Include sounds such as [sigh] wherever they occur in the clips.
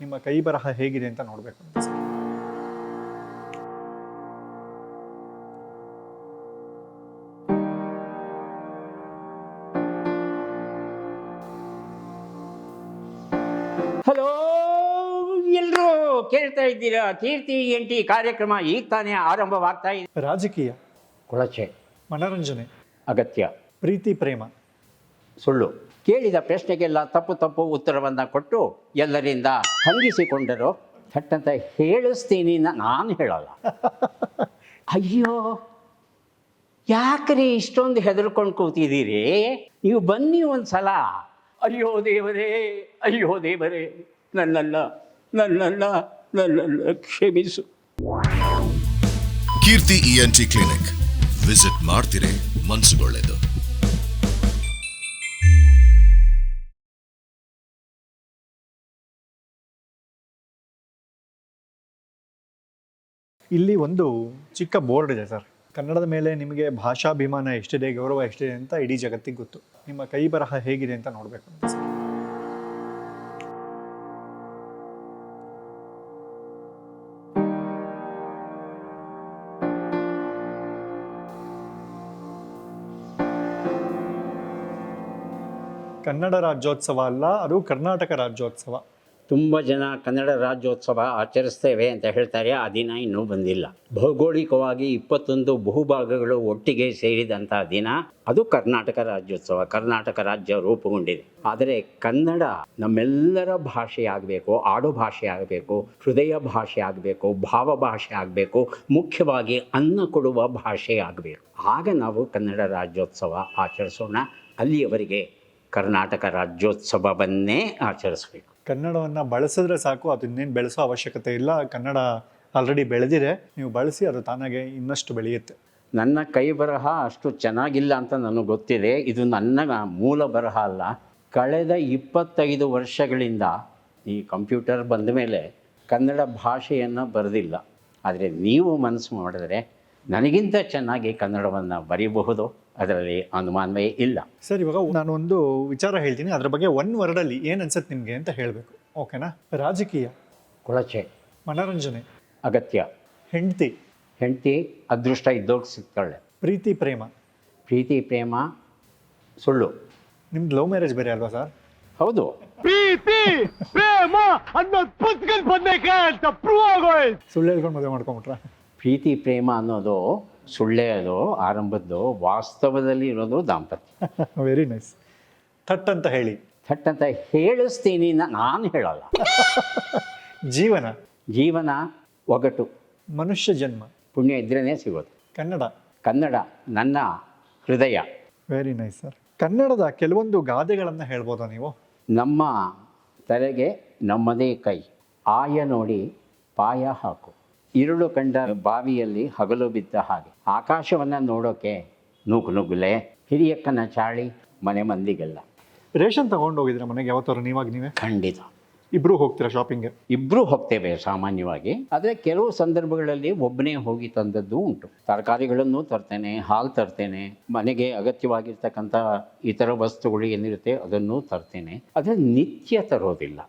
ನಿಮ್ಮ ಕೈ ಬರಹ ಹೇಗಿದೆ ಅಂತ ನೋಡಬೇಕು ಅಂತ ಸರ್. ಹಲೋ ಎಲ್ಲರೂ ಕೇಳ್ತಾ ಇದ್ದೀರಾ? ಕೀರ್ತಿ ಎನ್ ಟಿ ಕಾರ್ಯಕ್ರಮ ಈಗ ತಾನೇ ಆರಂಭವಾಗ್ತಾ ಇದೆ. ರಾಜಕೀಯ ಕೊಳಚೆ ಮನರಂಜನೆ ಅಗತ್ಯ ಪ್ರೀತಿ ಪ್ರೇಮ. ಸುಳ್ಳು. ಕೇಳಿದ ಪ್ರಶ್ನೆಗೆಲ್ಲ ತಪ್ಪು ತಪ್ಪು ಉತ್ತರವನ್ನು ಕೊಟ್ಟು ಎಲ್ಲರಿಂದ ಹಂಗಿಸಿಕೊಂಡರು. ಥಟ್ಟಂತ ಹೇಳಿಸ್ತೀನಿ ನಾನು ಹೇಳಲ್ಲ. [laughs] ಅಯ್ಯೋ ಯಾಕ್ರಿ ಇಷ್ಟೊಂದು ಹೆದರ್ಕೊಂಡು ಕೂತಿದ್ದೀರಿ? ನೀವು ಬನ್ನಿ ಒಂದು ಸಲ ಅಯ್ಯೋ ದೇವರೇ ಅಯ್ಯೋ ದೇವರೇ ನನ್ನಲ್ಲ ನನ್ನನ್ನ ನನ್ನನ್ನ ಕ್ಷಮಿಸು. ಕೀರ್ತಿ ಇಎನ್ಟಿ ಕ್ಲಿನಿಕ್ ವಿಸಿಟ್ ಮಾಡ್ತಿರೇ ಮನ್ಸುಗೊಳ್ಳೆದು. ಇಲ್ಲಿ ಒಂದು ಚಿಕ್ಕ ಬೋರ್ಡ್ ಇದೆ ಸರ್. ಕನ್ನಡದ ಮೇಲೆ ನಿಮಗೆ ಭಾಷಾಭಿಮಾನ ಎಷ್ಟಿದೆ, ಗೌರವ ಎಷ್ಟಿದೆ ಅಂತ ಇಡೀ ಜಗತ್ತಿಗೆ ಗೊತ್ತು. ನಿಮ್ಮ ಕೈ ಬರಹ ಹೇಗಿದೆ ಅಂತ ನೋಡಬೇಕು. ಕನ್ನಡ ರಾಜ್ಯೋತ್ಸವ ಅಲ್ಲ, ಅದು ಕರ್ನಾಟಕ ರಾಜ್ಯೋತ್ಸವ. ತುಂಬ ಜನ ಕನ್ನಡ ರಾಜ್ಯೋತ್ಸವ ಆಚರಿಸ್ತೇವೆ ಅಂತ ಹೇಳ್ತಾರೆ. ಆ ದಿನ ಇನ್ನೂ ಬಂದಿಲ್ಲ. ಭೌಗೋಳಿಕವಾಗಿ ಇಪ್ಪತ್ತೊಂದು ಬಹುಭಾಗಗಳು ಒಟ್ಟಿಗೆ ಸೇರಿದಂಥ ದಿನ. ಅದು ಕರ್ನಾಟಕ ರಾಜ್ಯೋತ್ಸವ. ಕರ್ನಾಟಕ ರಾಜ್ಯ ರೂಪುಗೊಂಡಿದೆ. ಆದರೆ ಕನ್ನಡ ನಮ್ಮೆಲ್ಲರ ಭಾಷೆ ಆಗಬೇಕು, ಆಡು ಭಾಷೆ ಆಗಬೇಕು, ಹೃದಯ ಭಾಷೆ ಆಗಬೇಕು, ಭಾವ ಭಾಷೆ ಆಗಬೇಕು, ಮುಖ್ಯವಾಗಿ ಅನ್ನ ಕೊಡುವ ಭಾಷೆ ಆಗಬೇಕು. ಆಗ ನಾವು ಕನ್ನಡ ರಾಜ್ಯೋತ್ಸವ ಆಚರಿಸೋಣ. ಅಲ್ಲಿಯವರೆಗೆ ಕರ್ನಾಟಕ ರಾಜ್ಯೋತ್ಸವವನ್ನೇ ಆಚರಿಸಬೇಕು. ಕನ್ನಡವನ್ನು ಬಳಸಿದ್ರೆ ಸಾಕು ಅದು ಇನ್ನೇನು ಬೆಳೆಸೋ ಅವಶ್ಯಕತೆ ಇಲ್ಲ. ಕನ್ನಡ ಆಲ್ರೆಡಿ ಬೆಳೆದಿದೆ. ನೀವು ಬಳಸಿ ಅದು ತಾನಾಗೆ ಇನ್ನಷ್ಟು ಬೆಳೆಯುತ್ತೆ. ನನ್ನ ಕೈ ಬರಹ ಅಷ್ಟು ಚೆನ್ನಾಗಿಲ್ಲ ಅಂತ ನನಗೆ ಗೊತ್ತಿದೆ. ಇದು ನನ್ನ ಮೂಲ ಬರಹ ಅಲ್ಲ. ಕಳೆದ ಇಪ್ಪತ್ತೈದು ವರ್ಷಗಳಿಂದ ಈ ಕಂಪ್ಯೂಟರ್ ಬಂದ ಮೇಲೆ ಕನ್ನಡ ಭಾಷೆಯನ್ನು ಬರೆದಿಲ್ಲ. ಆದರೆ ನೀವು ಮನಸ್ಸು ಮಾಡಿದ್ರೆ ನನಗಿಂತ ಚೆನ್ನಾಗಿ ಕನ್ನಡವನ್ನು ಬರೀಬಹುದು. ಅದರಲ್ಲಿ ಅನುಮಾನವೇ ಇಲ್ಲ. ಸರ್ ಇವಾಗ ನಾನು ಒಂದು ವಿಚಾರ ಹೇಳ್ತೀನಿ. ಅದ್ರ ಬಗ್ಗೆ ಒನ್ ವರ್ಡಲ್ಲಿ ಏನು ಅನ್ಸುತ್ತೆ ನಿಮಗೆ ಅಂತ ಹೇಳಬೇಕು. ಓಕೆನಾ ರಾಜಕೀಯ ಕೊಳಚೆ ಮನೋರಂಜನೆ ಅಗತ್ಯ ಹೆಂಡತಿ ಹೆಂಡತಿ ಅದೃಷ್ಟ ಇದ್ದೋಗಿ ಸಿಗ್ತಾಳೆ. ಪ್ರೀತಿ ಪ್ರೇಮ. ಪ್ರೀತಿ ಪ್ರೇಮ ಸುಳ್ಳು. ನಿಮ್ದು ಲವ್ ಮ್ಯಾರೇಜ್ ಬೇರೆ ಅಲ್ವಾ ಸರ್ ಹೌದು. ಪ್ರೀತಿ ಪ್ರೇಮ ಅನ್ನೋದು ಪುಸ್ತಕದ ಬಂದೈತೆ ಅಂತ ಪ್ರೂವ್ ಆಗೋಯ್ತು. ಸುಳ್ಳು ಹೇಳ್ಕೊಂಡು ಮದುವೆ ಮಾಡ್ಕೊಂಬಿಟ್ರ ಪ್ರೀತಿ ಪ್ರೇಮ ಅನ್ನೋದು ಸುಳ್ಳೇ ಅದು ಆರಂಭದ್ದು ವಾಸ್ತವದಲ್ಲಿ ಇರೋದು ದಾಂಪತ್ಯ. ವೆರಿ ನೈಸ್ ಥಟ್ ಅಂತ ಹೇಳಿ. ಥಟ್ ಅಂತ ಹೇಳಿಸ್ತೀನಿ ನಾನು ಹೇಳಲ್ಲ. [laughs] ಜೀವನ. ಜೀವನ ಒಗಟು. ಮನುಷ್ಯ ಜನ್ಮ. ಪುಣ್ಯ ಇದ್ರೇ ಸಿಗೋದು. ಕನ್ನಡ. ಕನ್ನಡ ನನ್ನ ಹೃದಯ. ವೆರಿ ನೈಸ್ ಸರ್ ಕನ್ನಡದ ಕೆಲವೊಂದು ಗಾದೆಗಳನ್ನು ಹೇಳ್ಬೋದಾ ನೀವು? ನಮ್ಮ ತಲೆಗೆ ನಮ್ಮದೇ ಕೈ. ಆಯ ನೋಡಿ ಪಾಯ ಹಾಕು. ഇരുಳು ಕಂಡ ಬಾವಿಯಲ್ಲಿ ಹಗಲು ಬಿದ್ದ ಹಾಗೆ ಆಕಾಶವನ್ನು ನೋಡೋಕೆ ನೂಕು ನುಗ್ಗುಲೆ ಹಿರಿಯಕ್ಕನ ಚಾಳಿ ಮನೆ ಮಂದಿಗೆಲ್ಲ. ರೇಷನ್ ತಗೊಂಡು ಹೋಗಿದ್ರೆ ಮನೆಗೆ? ಯಾವತ್ತಾರು ನೀವಾಗ ನೀವೇ? ಖಂಡಿತ. ಇಬ್ರು ಹೋಗ್ತೀರಾ ಶಾಪಿಂಗ್ಗೆ ಇಬ್ಬರೂ ಹೋಗ್ತೇವೆ ಸಾಮಾನ್ಯವಾಗಿ. ಆದರೆ ಕೆಲವು ಸಂದರ್ಭಗಳಲ್ಲಿ ಒಬ್ಬನೇ ಹೋಗಿ ತಂದದ್ದು ಉಂಟು. ತರಕಾರಿಗಳನ್ನು ತರ್ತೇನೆ ಹಾಲು ತರ್ತೇನೆ ಮನೆಗೆ ಅಗತ್ಯವಾಗಿರ್ತಕ್ಕಂಥ ಇತರ ವಸ್ತುಗಳು ಏನಿರುತ್ತೆ ಅದನ್ನು ತರ್ತೇನೆ. ಆದರೆ ನಿತ್ಯ ತರೋದಿಲ್ಲ.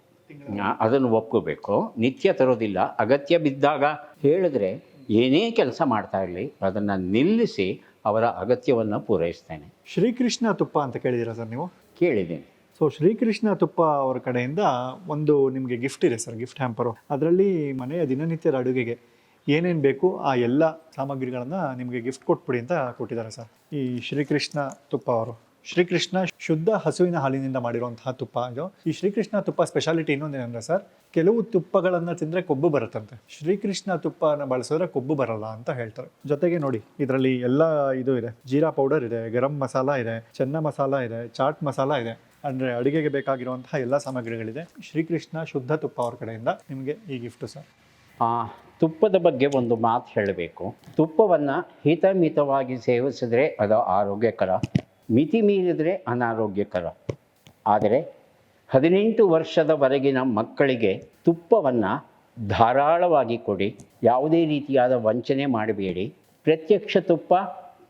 ಅದನ್ನು ಒಪ್ಕೋಬೇಕು. ನಿತ್ಯ ತರೋದಿಲ್ಲ. ಅಗತ್ಯ ಬಿದ್ದಾಗ ಹೇಳಿದ್ರೆ ಏನೇ ಕೆಲಸ ಮಾಡ್ತಾ ಇರಲಿ ಅದನ್ನು ನಿಲ್ಲಿಸಿ ಅವರ ಅಗತ್ಯವನ್ನು ಪೂರೈಸ್ತೇನೆ. ಶ್ರೀಕೃಷ್ಣ ತುಪ್ಪ ಅಂತ ಕೇಳಿದ್ದೀರಾ ಸರ್ ನೀವು? ಕೇಳಿದ್ದೀನಿ. ಸೊ ಶ್ರೀಕೃಷ್ಣ ತುಪ್ಪ ಅವರ ಕಡೆಯಿಂದ ಒಂದು ನಿಮಗೆ ಗಿಫ್ಟ್ ಇದೆ ಸರ್ ಗಿಫ್ಟ್ ಹ್ಯಾಂಪರು. ಅದರಲ್ಲಿ ಮನೆಯ ದಿನನಿತ್ಯದ ಅಡುಗೆಗೆ ಏನೇನು ಬೇಕು ಆ ಎಲ್ಲ ಸಾಮಗ್ರಿಗಳನ್ನು ನಿಮಗೆ ಗಿಫ್ಟ್ ಕೊಟ್ಬಿಡಿ ಅಂತ ಕೊಟ್ಟಿದ್ದಾರೆ ಸರ್ ಈ ಶ್ರೀಕೃಷ್ಣ ತುಪ್ಪ ಅವರು. ಶ್ರೀಕೃಷ್ಣ ಶುದ್ಧ ಹಸುವಿನ ಹಾಲಿನಿಂದ ಮಾಡಿರುವಂತಹ ತುಪ್ಪ ಇದು. ಈ ಶ್ರೀಕೃಷ್ಣ ತುಪ್ಪ ಸ್ಪೆಷಾಲಿಟಿ ಇನ್ನೊಂದೇನಂದ್ರೆ ಸರ್, ಕೆಲವು ತುಪ್ಪಗಳನ್ನು ತಿಂದರೆ ಕೊಬ್ಬು ಬರುತ್ತಂತೆ. ಶ್ರೀಕೃಷ್ಣ ತುಪ್ಪನ ಬಳಸಿದ್ರೆ ಕೊಬ್ಬು ಬರಲ್ಲ ಅಂತ ಹೇಳ್ತಾರೆ. ಜೊತೆಗೆ ನೋಡಿ, ಇದರಲ್ಲಿ ಎಲ್ಲ ಇದು ಇದೆ. ಜೀರಾ ಪೌಡರ್ ಇದೆ, ಗರಂ ಮಸಾಲ ಇದೆ, ಚೆನ್ನ ಮಸಾಲ ಇದೆ, ಚಾಟ್ ಮಸಾಲ ಇದೆ. ಅಂದರೆ ಅಡುಗೆಗೆ ಬೇಕಾಗಿರುವಂತಹ ಎಲ್ಲ ಸಾಮಗ್ರಿಗಳಿದೆ. ಶ್ರೀಕೃಷ್ಣ ಶುದ್ಧ ತುಪ್ಪ ಅವ್ರ ಕಡೆಯಿಂದ ನಿಮಗೆ ಈ ಗಿಫ್ಟು ಸರ್. ತುಪ್ಪದ ಬಗ್ಗೆ ಒಂದು ಮಾತು ಹೇಳಬೇಕು. ತುಪ್ಪವನ್ನು ಹಿತಮಿತವಾಗಿ ಸೇವಿಸಿದ್ರೆ ಅದು ಆರೋಗ್ಯಕರ. ಮಿತಿ ಮೀರಿದರೆ ಅನಾರೋಗ್ಯಕರ. ಆದರೆ ಹದಿನೆಂಟು ವರ್ಷದವರೆಗಿನ ಮಕ್ಕಳಿಗೆ ತುಪ್ಪವನ್ನು ಧಾರಾಳವಾಗಿ ಕೊಡಿ, ಯಾವುದೇ ರೀತಿಯಾದ ವಂಚನೆ ಮಾಡಬೇಡಿ. ಪ್ರತ್ಯಕ್ಷ ತುಪ್ಪ,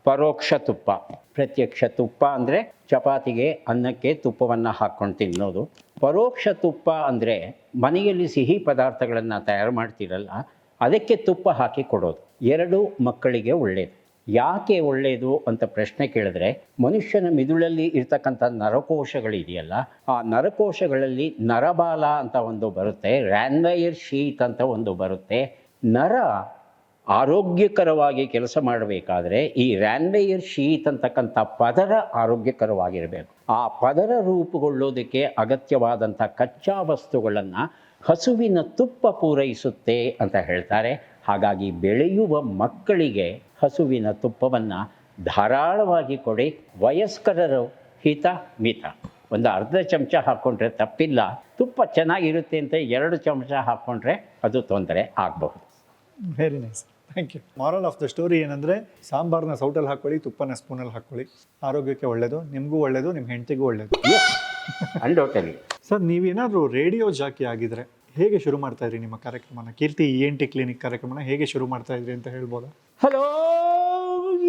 ಪರೋಕ್ಷ ತುಪ್ಪ. ಪ್ರತ್ಯಕ್ಷ ತುಪ್ಪ ಅಂದರೆ ಚಪಾತಿಗೆ ಅನ್ನಕ್ಕೆ ತುಪ್ಪವನ್ನು ಹಾಕ್ಕೊಂಡು ತಿನ್ನೋದು. ಪರೋಕ್ಷ ತುಪ್ಪ ಅಂದರೆ ಮನೆಯಲ್ಲಿ ಸಿಹಿ ಪದಾರ್ಥಗಳನ್ನು ತಯಾರು ಮಾಡ್ತಿರಲ್ಲ, ಅದಕ್ಕೆ ತುಪ್ಪ ಹಾಕಿ ಕೊಡೋದು. ಎರಡು ಮಕ್ಕಳಿಗೆ ಒಳ್ಳೆಯದು ಯಾಕೆ ಒಳ್ಳೆಯದು ಅಂತ ಪ್ರಶ್ನೆ ಕೇಳಿದ್ರೆ, ಮನುಷ್ಯನ ಮಿದುಳಲ್ಲಿ ಇರ್ತಕ್ಕಂಥ ನರಕೋಶಗಳಿದೆಯಲ್ಲ ಆ ನರಕೋಶಗಳಲ್ಲಿ ನರಬಾಲ ಅಂತ ಒಂದು ಬರುತ್ತೆ ರ್ಯಾನ್ವೈರ್ ಶೀತ್ ಅಂತ ಒಂದು ಬರುತ್ತೆ. ನರ ಆರೋಗ್ಯಕರವಾಗಿ ಕೆಲಸ ಮಾಡಬೇಕಾದ್ರೆ ಈ ರ್ಯಾನ್ವೇಯರ್ ಶೀತ್ ಅಂತಕ್ಕಂಥ ಪದರ ಆರೋಗ್ಯಕರವಾಗಿರಬೇಕು. ಆ ಪದರ ರೂಪುಗೊಳ್ಳೋದಕ್ಕೆ ಅಗತ್ಯವಾದಂಥ ಕಚ್ಚಾ ವಸ್ತುಗಳನ್ನು ಹಸುವಿನ ತುಪ್ಪ ಪೂರೈಸುತ್ತೆ ಅಂತ ಹೇಳ್ತಾರೆ. ಹಾಗಾಗಿ ಬೆಳೆಯುವ ಮಕ್ಕಳಿಗೆ ಹಸುವಿನ ತುಪ್ಪವನ್ನು ಧಾರಾಳವಾಗಿ ಕೊಡಿ. ವಯಸ್ಕರರು ಹಿತ ಮಿತ. ಒಂದು ಅರ್ಧ ಚಮಚ ಹಾಕ್ಕೊಂಡ್ರೆ ತಪ್ಪಿಲ್ಲ. ತುಪ್ಪ ಚೆನ್ನಾಗಿರುತ್ತೆ ಅಂತ ಎರಡು ಚಮಚ ಹಾಕ್ಕೊಂಡ್ರೆ ಅದು ತೊಂದರೆ ಆಗಬಹುದು. Very nice thank you moral of the story ಏನಂದರೆ ಸಾಂಬಾರನ್ನ ಸೌಟಲ್ಲಿ ಹಾಕ್ಕೊಳ್ಳಿ ತುಪ್ಪನ ಸ್ಪೂನಲ್ಲಿ ಹಾಕ್ಕೊಳ್ಳಿ ಆರೋಗ್ಯಕ್ಕೆ ಒಳ್ಳೆಯದು ನಿಮಗೂ ಒಳ್ಳೆಯದು ನಿಮ್ಮ ಹೆಂಡತಿಗೂ ಒಳ್ಳೆಯದು ಎಸ್ ಅನ್ಡೌಟಲ್ಲಿ ಸರ್ ನೀವೇನಾದರೂ ರೇಡಿಯೋ ಜಾಕಿ ಆಗಿದ್ರೆ ಹೇಗೆ ಶುರು ಮಾಡ್ತಾ ಇದ್ರಿ ನಿಮ್ಮ ಕಾರ್ಯಕ್ರಮನ? Keerthi E N T clinic ಕಾರ್ಯಕ್ರಮನ ಹೇಗೆ ಶುರು ಮಾಡ್ತಾ ಇದ್ರಿ ಅಂತ ಹೇಳ್ಬೋದಾ? ಹಲೋ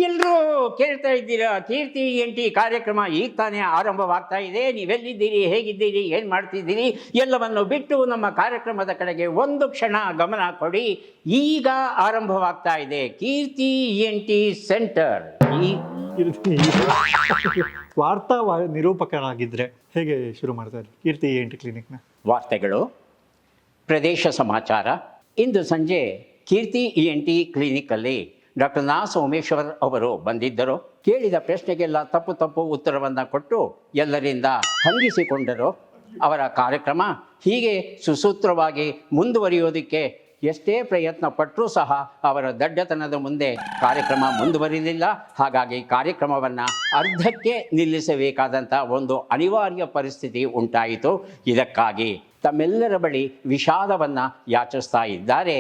ಎಲ್ಲರೂ ಕೇಳ್ತಾ ಇದ್ದೀರಾ? ಕೀರ್ತಿ ಎನ್ ಟಿ ಕಾರ್ಯಕ್ರಮ ಈಗ ತಾನೇ ಆರಂಭವಾಗ್ತಾ ಇದೆ. ನೀವೆಲ್ಲಿದ್ದೀರಿ? ಹೇಗಿದ್ದೀರಿ? ಏನು ಮಾಡ್ತಿದ್ದೀರಿ? ಎಲ್ಲವನ್ನು ಬಿಟ್ಟು ನಮ್ಮ ಕಾರ್ಯಕ್ರಮದ ಕಡೆಗೆ ಒಂದು ಕ್ಷಣ ಗಮನ ಕೊಡಿ. ಈಗ ಆರಂಭವಾಗ್ತಾ ಇದೆ ಕೀರ್ತಿ ಎನ್ ಟಿ ಸೆಂಟರ್ ಈ ಕೀರ್ತಿ ವಾರ್ತಾ ವಾ- ನಿರೂಪಕರಾಗಿದ್ದರೆ ಹೇಗೆ ಶುರು ಮಾಡ್ತಾ ಇದ್ರಿ? ಕೀರ್ತಿ ಇ ಎನ್ ಟಿ ಕ್ಲಿನಿಕ್ನ ವಾರ್ತೆಗಳು. ಪ್ರದೇಶ ಸಮಾಚಾರ. ಇಂದು ಸಂಜೆ ಕೀರ್ತಿ ಇ ಎನ್ ಟಿ ಕ್ಲಿನಿಕಲ್ಲಿ ಡಾಕ್ಟರ್ ನಾ ಸೋಮೇಶ್ವರ್ ಅವರು ಬಂದಿದ್ದರು. ಕೇಳಿದ ಪ್ರಶ್ನೆಗೆಲ್ಲ ತಪ್ಪು ತಪ್ಪು ಉತ್ತರವನ್ನು ಕೊಟ್ಟು ಎಲ್ಲರಿಂದ ಹಂಗಿಸಿಕೊಂಡರು. ಅವರ ಕಾರ್ಯಕ್ರಮ ಹೀಗೆ ಸುಸೂತ್ರವಾಗಿ ಮುಂದುವರಿಯೋದಕ್ಕೆ ಎಷ್ಟೇ ಪ್ರಯತ್ನ ಪಟ್ಟರೂ ಸಹ ಅವರ ದಡ್ಡತನದ ಮುಂದೆ ಕಾರ್ಯಕ್ರಮ ಮುಂದುವರಿಲಿಲ್ಲ. ಹಾಗಾಗಿ ಕಾರ್ಯಕ್ರಮವನ್ನು ಅರ್ಧಕ್ಕೆ ನಿಲ್ಲಿಸಬೇಕಾದಂಥ ಒಂದು ಅನಿವಾರ್ಯ ಪರಿಸ್ಥಿತಿ ಉಂಟಾಯಿತು. ಇದಕ್ಕಾಗಿ ತಮ್ಮೆಲ್ಲರ ಬಳಿ ವಿಷಾದವನ್ನು ಯಾಚಿಸ್ತಾ ಇದ್ದಾರೆ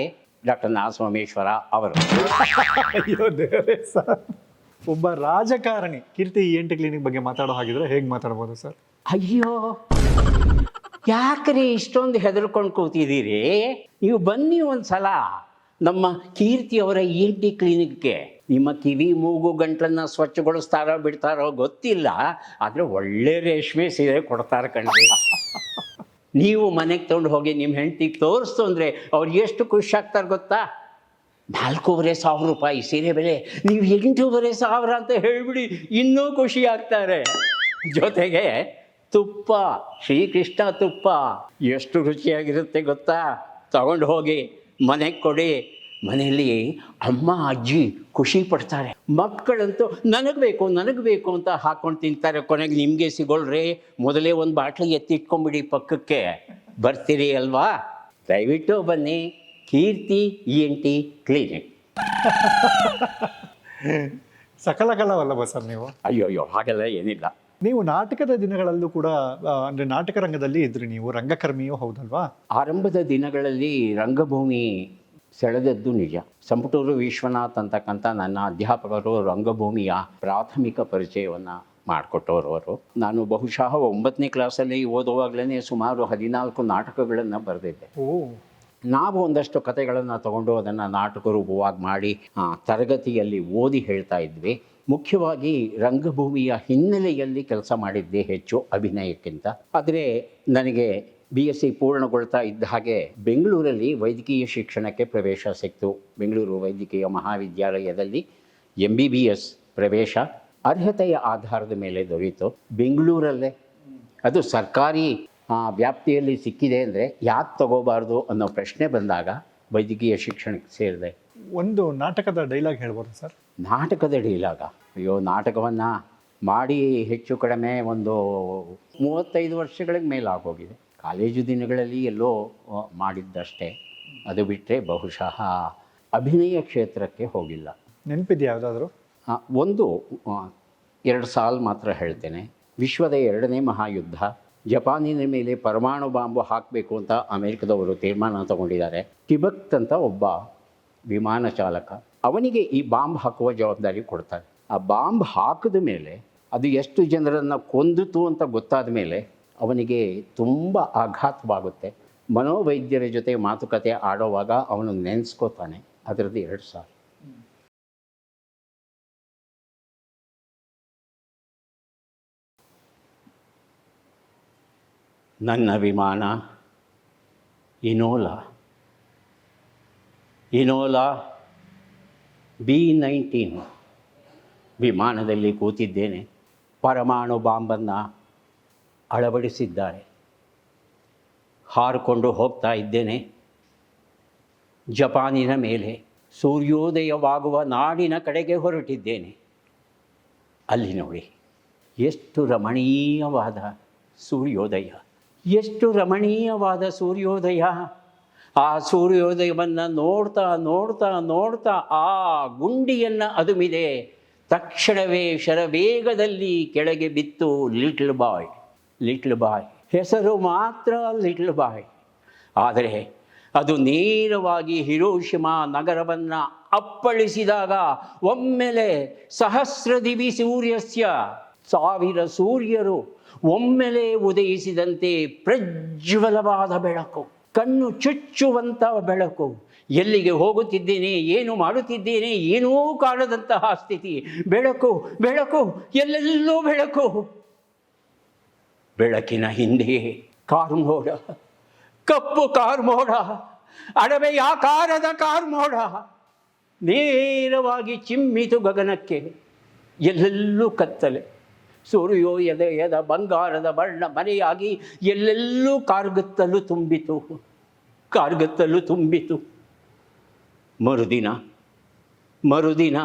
ಡಾಕ್ಟರ್ ನಾ ಸೋಮೇಶ್ವರ ಅವರು. ಅಯ್ಯೋ ದೇವರೇ ಸರ್. ಒಬ್ಬ ರಾಜಕಾರಣಿ Keerthi E N T clinic ಬಗ್ಗೆ ಮಾತಾಡೋ ಹಾಗಿದ್ರೆ ಹೇಗೆ ಮಾತಾಡ್ಬೋದು ಸರ್? ಅಯ್ಯೋ ಯಾಕ್ರಿ ಇಷ್ಟೊಂದು ಹೆದರ್ಕೊಂಡು ಕೂತಿದ್ದೀರಿ? ನೀವು ಬನ್ನಿ ಒಂದು ಸಲ ನಮ್ಮ ಕೀರ್ತಿಯವರ ಇ ಎನ್ ಟಿ ಕ್ಲಿನಿಕ್ಗೆ ನಿಮ್ಮ ಕಿವಿ ಮೂಗು ಗಂಟಲನ್ನ ಸ್ವಚ್ಛಗೊಳಿಸ್ತಾರೋ ಬಿಡ್ತಾರೋ ಗೊತ್ತಿಲ್ಲ ಆದರೆ ಒಳ್ಳೆ ರೇಷ್ಮೆ ಸೀರೆ ಕೊಡ್ತಾರೆ ಕಣ್ರಿ. ನೀವು ಮನೆಗೆ ತೊಗೊಂಡು ಹೋಗಿ ನಿಮ್ಮ ಹೆಂಡತಿಗೆ ತೋರಿಸ್ತು ಅಂದರೆ ಅವ್ರು ಎಷ್ಟು ಖುಷಿ ಆಗ್ತಾರೆ ಗೊತ್ತಾ? ನಾಲ್ಕೂವರೆ ಸಾವಿರ ರೂಪಾಯಿ ಸೀರೆ ಬೆಲೆ. ನೀವು ಎಂಟೂವರೆ ಸಾವಿರ ಅಂತ ಹೇಳಿಬಿಡಿ, ಇನ್ನೂ ಖುಷಿ ಆಗ್ತಾರೆ. ಜೊತೆಗೆ ತುಪ್ಪ, ಶ್ರೀಕೃಷ್ಣ ತುಪ್ಪ, ಎಷ್ಟು ರುಚಿಯಾಗಿರುತ್ತೆ ಗೊತ್ತಾ? ತಗೊಂಡು ಹೋಗಿ ಮನೆಗೆ ಕೊಡಿ. ಮನೆಯಲ್ಲಿ ಅಮ್ಮ ಅಜ್ಜಿ ಖುಷಿ ಪಡ್ತಾರೆ. ಮಕ್ಕಳಂತೂ ನನಗೆ ಬೇಕು ನನಗೆ ಬೇಕು ಅಂತ ಹಾಕೊಂಡು ತಿಂತಾರೆ. ಕೊನೆಗೆ ನಿಮಗೆ ಸಿಗೋಳ್ರಿ ಮೊದಲೇ ಒಂದು ಬಾಟ್ಲಿ ಎತ್ತಿಟ್ಕೊಂಬಿಡಿ ಪಕ್ಕಕ್ಕೆ. ಬರ್ತೀರಿ ಅಲ್ವಾ? ದಯವಿಟ್ಟು ಬನ್ನಿ. Keerthi E N T clinic ಸಕಲ ಕಲಾವಲ್ಲಭ ಸರ್ ನೀವು? ಅಯ್ಯೋ ಅಯ್ಯೋ ಹಾಗೆಲ್ಲ ಏನಿಲ್ಲ. ನೀವು ನಾಟಕದ ದಿನಗಳಲ್ಲೂ ಕೂಡ ಅಂದರೆ ಅಂದ್ರೆ ನಾಟಕ ರಂಗದಲ್ಲಿ ಇದ್ರಿ ನೀವು. ರಂಗಕರ್ಮಿಯೂ ಹೌದಲ್ವಾ? ಆರಂಭದ ದಿನಗಳಲ್ಲಿ ರಂಗಭೂಮಿ ಸೆಳೆದದ್ದು ನಿಜ. ಸಂಪುಟೂರು ವಿಶ್ವನಾಥ್ ಅಂತಕ್ಕಂಥ ನನ್ನ ಅಧ್ಯಾಪಕರು ರಂಗಭೂಮಿಯ ಪ್ರಾಥಮಿಕ ಪರಿಚಯವನ್ನು ಮಾಡಿಕೊಟ್ಟವರು ಅವರು. ನಾನು ಬಹುಶಃ ಒಂಬತ್ತನೇ ಕ್ಲಾಸಲ್ಲಿ ಓದುವಾಗಲೇ ಸುಮಾರು ಹದಿನಾಲ್ಕು ನಾಟಕಗಳನ್ನು ಬರೆದಿದ್ದೆ. ನಾವು ಒಂದಷ್ಟು ಕತೆಗಳನ್ನು ತಗೊಂಡು ಅದನ್ನು ನಾಟಕ ರೂಪವಾಗಿ ಮಾಡಿ ತರಗತಿಯಲ್ಲಿ ಓದಿ ಹೇಳ್ತಾ ಇದ್ವಿ. ಮುಖ್ಯವಾಗಿ ರಂಗಭೂಮಿಯ ಹಿನ್ನೆಲೆಯಲ್ಲಿ ಕೆಲಸ ಮಾಡಿದ್ದೆ ಹೆಚ್ಚು ಅಭಿನಯಕ್ಕಿಂತ. ಆದರೆ ನನಗೆ ಬಿ ಎಸ್ ಸಿ ಪೂರ್ಣಗೊಳ್ತಾ ಇದ್ದ ಹಾಗೆ ಬೆಂಗಳೂರಲ್ಲಿ ವೈದ್ಯಕೀಯ ಶಿಕ್ಷಣಕ್ಕೆ ಪ್ರವೇಶ ಸಿಕ್ತು. ಬೆಂಗಳೂರು ವೈದ್ಯಕೀಯ ಮಹಾವಿದ್ಯಾಲಯದಲ್ಲಿ ಎಂ ಬಿ ಬಿ ಎಸ್ ಪ್ರವೇಶ ಅರ್ಹತೆಯ ಆಧಾರದ ಮೇಲೆ ದೊರೆಯಿತು. ಬೆಂಗಳೂರಲ್ಲೇ ಅದು ಸರ್ಕಾರಿ ವ್ಯಾಪ್ತಿಯಲ್ಲಿ ಸಿಕ್ಕಿದೆ ಅಂದರೆ ಯಾಕೆ ತಗೋಬಾರ್ದು ಅನ್ನೋ ಪ್ರಶ್ನೆ ಬಂದಾಗ ವೈದ್ಯಕೀಯ ಶಿಕ್ಷಣಕ್ಕೆ ಸೇರಿದೆ. ಒಂದು ನಾಟಕದ ಡೈಲಾಗ್ ಹೇಳ್ಬೋದು ಸರ್? ನಾಟಕದ ಡೈಲಾಗ? ಅಯ್ಯೋ ನಾಟಕವನ್ನು ಮಾಡಿ ಹೆಚ್ಚು ಕಡಿಮೆ ಒಂದು ಮೂವತ್ತೈದು ವರ್ಷಗಳಿಗೆ ಮೇಲಾಗೋಗಿದೆ. ಕಾಲೇಜು ದಿನಗಳಲ್ಲಿ ಎಲ್ಲೋ ಮಾಡಿದ್ದಷ್ಟೇ. ಅದು ಬಿಟ್ಟರೆ ಬಹುಶಃ ಅಭಿನಯ ಕ್ಷೇತ್ರಕ್ಕೆ ಹೋಗಿಲ್ಲ. ನೆನಪಿದೆಯಾ ಯಾವುದಾದ್ರೂ? ಒಂದು ಎರಡು ಸಾಲು ಮಾತ್ರ ಹೇಳ್ತೇನೆ. ವಿಶ್ವದ ಎರಡನೇ ಮಹಾಯುದ್ಧ. ಜಪಾನಿನ ಮೇಲೆ ಪರಮಾಣು ಬಾಂಬು ಹಾಕಬೇಕು ಅಂತ ಅಮೆರಿಕದವರು ತೀರ್ಮಾನ ತಗೊಂಡಿದ್ದಾರೆ. ಟಿಬಕ್ತ್ ಅಂತ ಒಬ್ಬ ವಿಮಾನ ಚಾಲಕ ಅವನಿಗೆ ಈ ಬಾಂಬ್ ಹಾಕುವ ಜವಾಬ್ದಾರಿ ಕೊಡ್ತಾರೆ ಆ ಬಾಂಬ್ ಹಾಕಿದ ಮೇಲೆ ಅದು ಎಷ್ಟು ಜನರನ್ನು ಕೊಂದಿತು ಅಂತ ಗೊತ್ತಾದ ಮೇಲೆ ಅವನಿಗೆ ತುಂಬ ಆಘಾತವಾಗುತ್ತೆ. ಮನೋವೈದ್ಯರ ಜೊತೆ ಮಾತುಕತೆ ಆಡೋವಾಗ ಅವನು ನೆನೆಸ್ಕೋತಾನೆ. ಅದರದ್ದು ಎರಡು ಸಾವಿರ ನನ್ನ ವಿಮಾನ ಇನೋಲಾ. ಇನೋಲಾ ಬಿ ನೈನ್ಟೀನ್. ವಿಮಾನದಲ್ಲಿ ಕೂತಿದ್ದೇನೆ. ಪರಮಾಣು ಬಾಂಬನ್ನು ಅಳವಡಿಸಿದ್ದಾರೆ ಹಾರಿಕೊಂಡು ಹೋಗ್ತಾ ಇದ್ದೇನೆ. ಜಪಾನಿನ ಮೇಲೆ ಸೂರ್ಯೋದಯವಾಗುವ ನಾಡಿನ ಕಡೆಗೆ ಹೊರಟಿದ್ದೇನೆ. ಅಲ್ಲಿ ನೋಡಿ, ಎಷ್ಟು ರಮಣೀಯವಾದ ಸೂರ್ಯೋದಯ, ಎಷ್ಟು ರಮಣೀಯವಾದ ಸೂರ್ಯೋದಯ. ಆ ಸೂರ್ಯೋದಯವನ್ನು ನೋಡ್ತಾ ನೋಡ್ತಾ ನೋಡ್ತಾ ಆ ಗುಂಡಿಯನ್ನು ಅದುಮಿದೆ. ತಕ್ಷಣವೇ ಶರವೇಗದಲ್ಲಿ ಕೆಳಗೆ ಬಿತ್ತು ಲಿಟ್ಲ್ ಬಾಯ್. ಲಿಟ್ಲ್ ಬಾಯ್ ಹೆಸರು ಮಾತ್ರ ಲಿಟ್ಲ್ ಬಾಯ್ ಆದರೆ ಅದು ನೇರವಾಗಿ ಹಿರೋಶಿಮಾ ನಗರವನ್ನು ಅಪ್ಪಳಿಸಿದಾಗ ಒಮ್ಮೆಲೆ ಸಹಸ್ರದಿವಿ ಸೂರ್ಯಸ್ಯ ಸಾವಿರ ಸೂರ್ಯರು ಒಮ್ಮೆಲೆ ಉದಯಿಸಿದಂತೆ ಪ್ರಜ್ವಲವಾದ ಬೆಳಕು, ಕಣ್ಣು ಚುಚ್ಚುವಂಥ ಬೆಳಕು. ಎಲ್ಲಿಗೆ ಹೋಗುತ್ತಿದ್ದೇನೆ, ಏನು ಮಾಡುತ್ತಿದ್ದೇನೆ, ಏನೂ ಕಾಣದಂತಹ ಸ್ಥಿತಿ. ಬೆಳಕು ಬೆಳಕು, ಎಲ್ಲೆಲ್ಲೋ ಬೆಳಕು. ಬೆಳಕಿನ ಹಿಂದೆ ಕಾರ್ಮೋಡ, ಕಪ್ಪು ಕಾರ್ಮೋಡ ಅಡವೆಯಾಕಾರದ ಕಾರ್ಮೋಡ, ನೇರವಾಗಿ ಚಿಮ್ಮಿತು ಗಗನಕ್ಕೆ ಎಲ್ಲೆಲ್ಲೂ ಕತ್ತಲೆ. ಸೂರ್ಯೋದಯದ ಬಂಗಾರದ ಬಣ್ಣ ಮನೆಯಾಗಿ ಎಲ್ಲೆಲ್ಲೂ ಕಾರ್ಗತ್ತಲು ತುಂಬಿತು ಕಾರ್ಗತ್ತಲು ತುಂಬಿತು. ಮರುದಿನ ಮರುದಿನ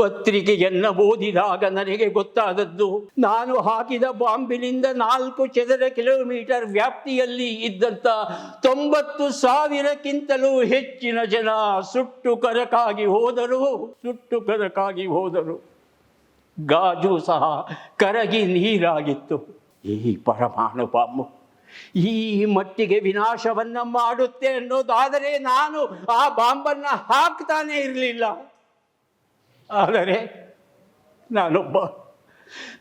ಪತ್ರಿಕೆಯನ್ನು ಓದಿದಾಗ ನನಗೆ ಗೊತ್ತಾದದ್ದು, ನಾನು ಹಾಕಿದ ಬಾಂಬಿನಿಂದ ನಾಲ್ಕು ಚದರ ಕಿಲೋಮೀಟರ್ ವ್ಯಾಪ್ತಿಯಲ್ಲಿ ಇದ್ದಂಥ ತೊಂಬತ್ತು ಸಾವಿರಕ್ಕಿಂತಲೂ ಹೆಚ್ಚಿನ ಜನ ಸುಟ್ಟು ಕರಕಾಗಿ ಹೋದರು, ಸುಟ್ಟು ಕರಕಾಗಿ ಹೋದರು. ಗಾಜು ಸಹ ಕರಗಿ ನೀರಾಗಿತ್ತು. ಈ ಪರಮಾಣು ಬಾಂಬು ಈ ಮಟ್ಟಿಗೆ ವಿನಾಶವನ್ನ ಮಾಡುತ್ತೆ ಅನ್ನೋದಾದರೆ ನಾನು ಆ ಬಾಂಬನ್ನು ಹಾಕ್ತಾನೆ ಇರಲಿಲ್ಲ. ಆದರೆ ನಾನೊಬ್ಬ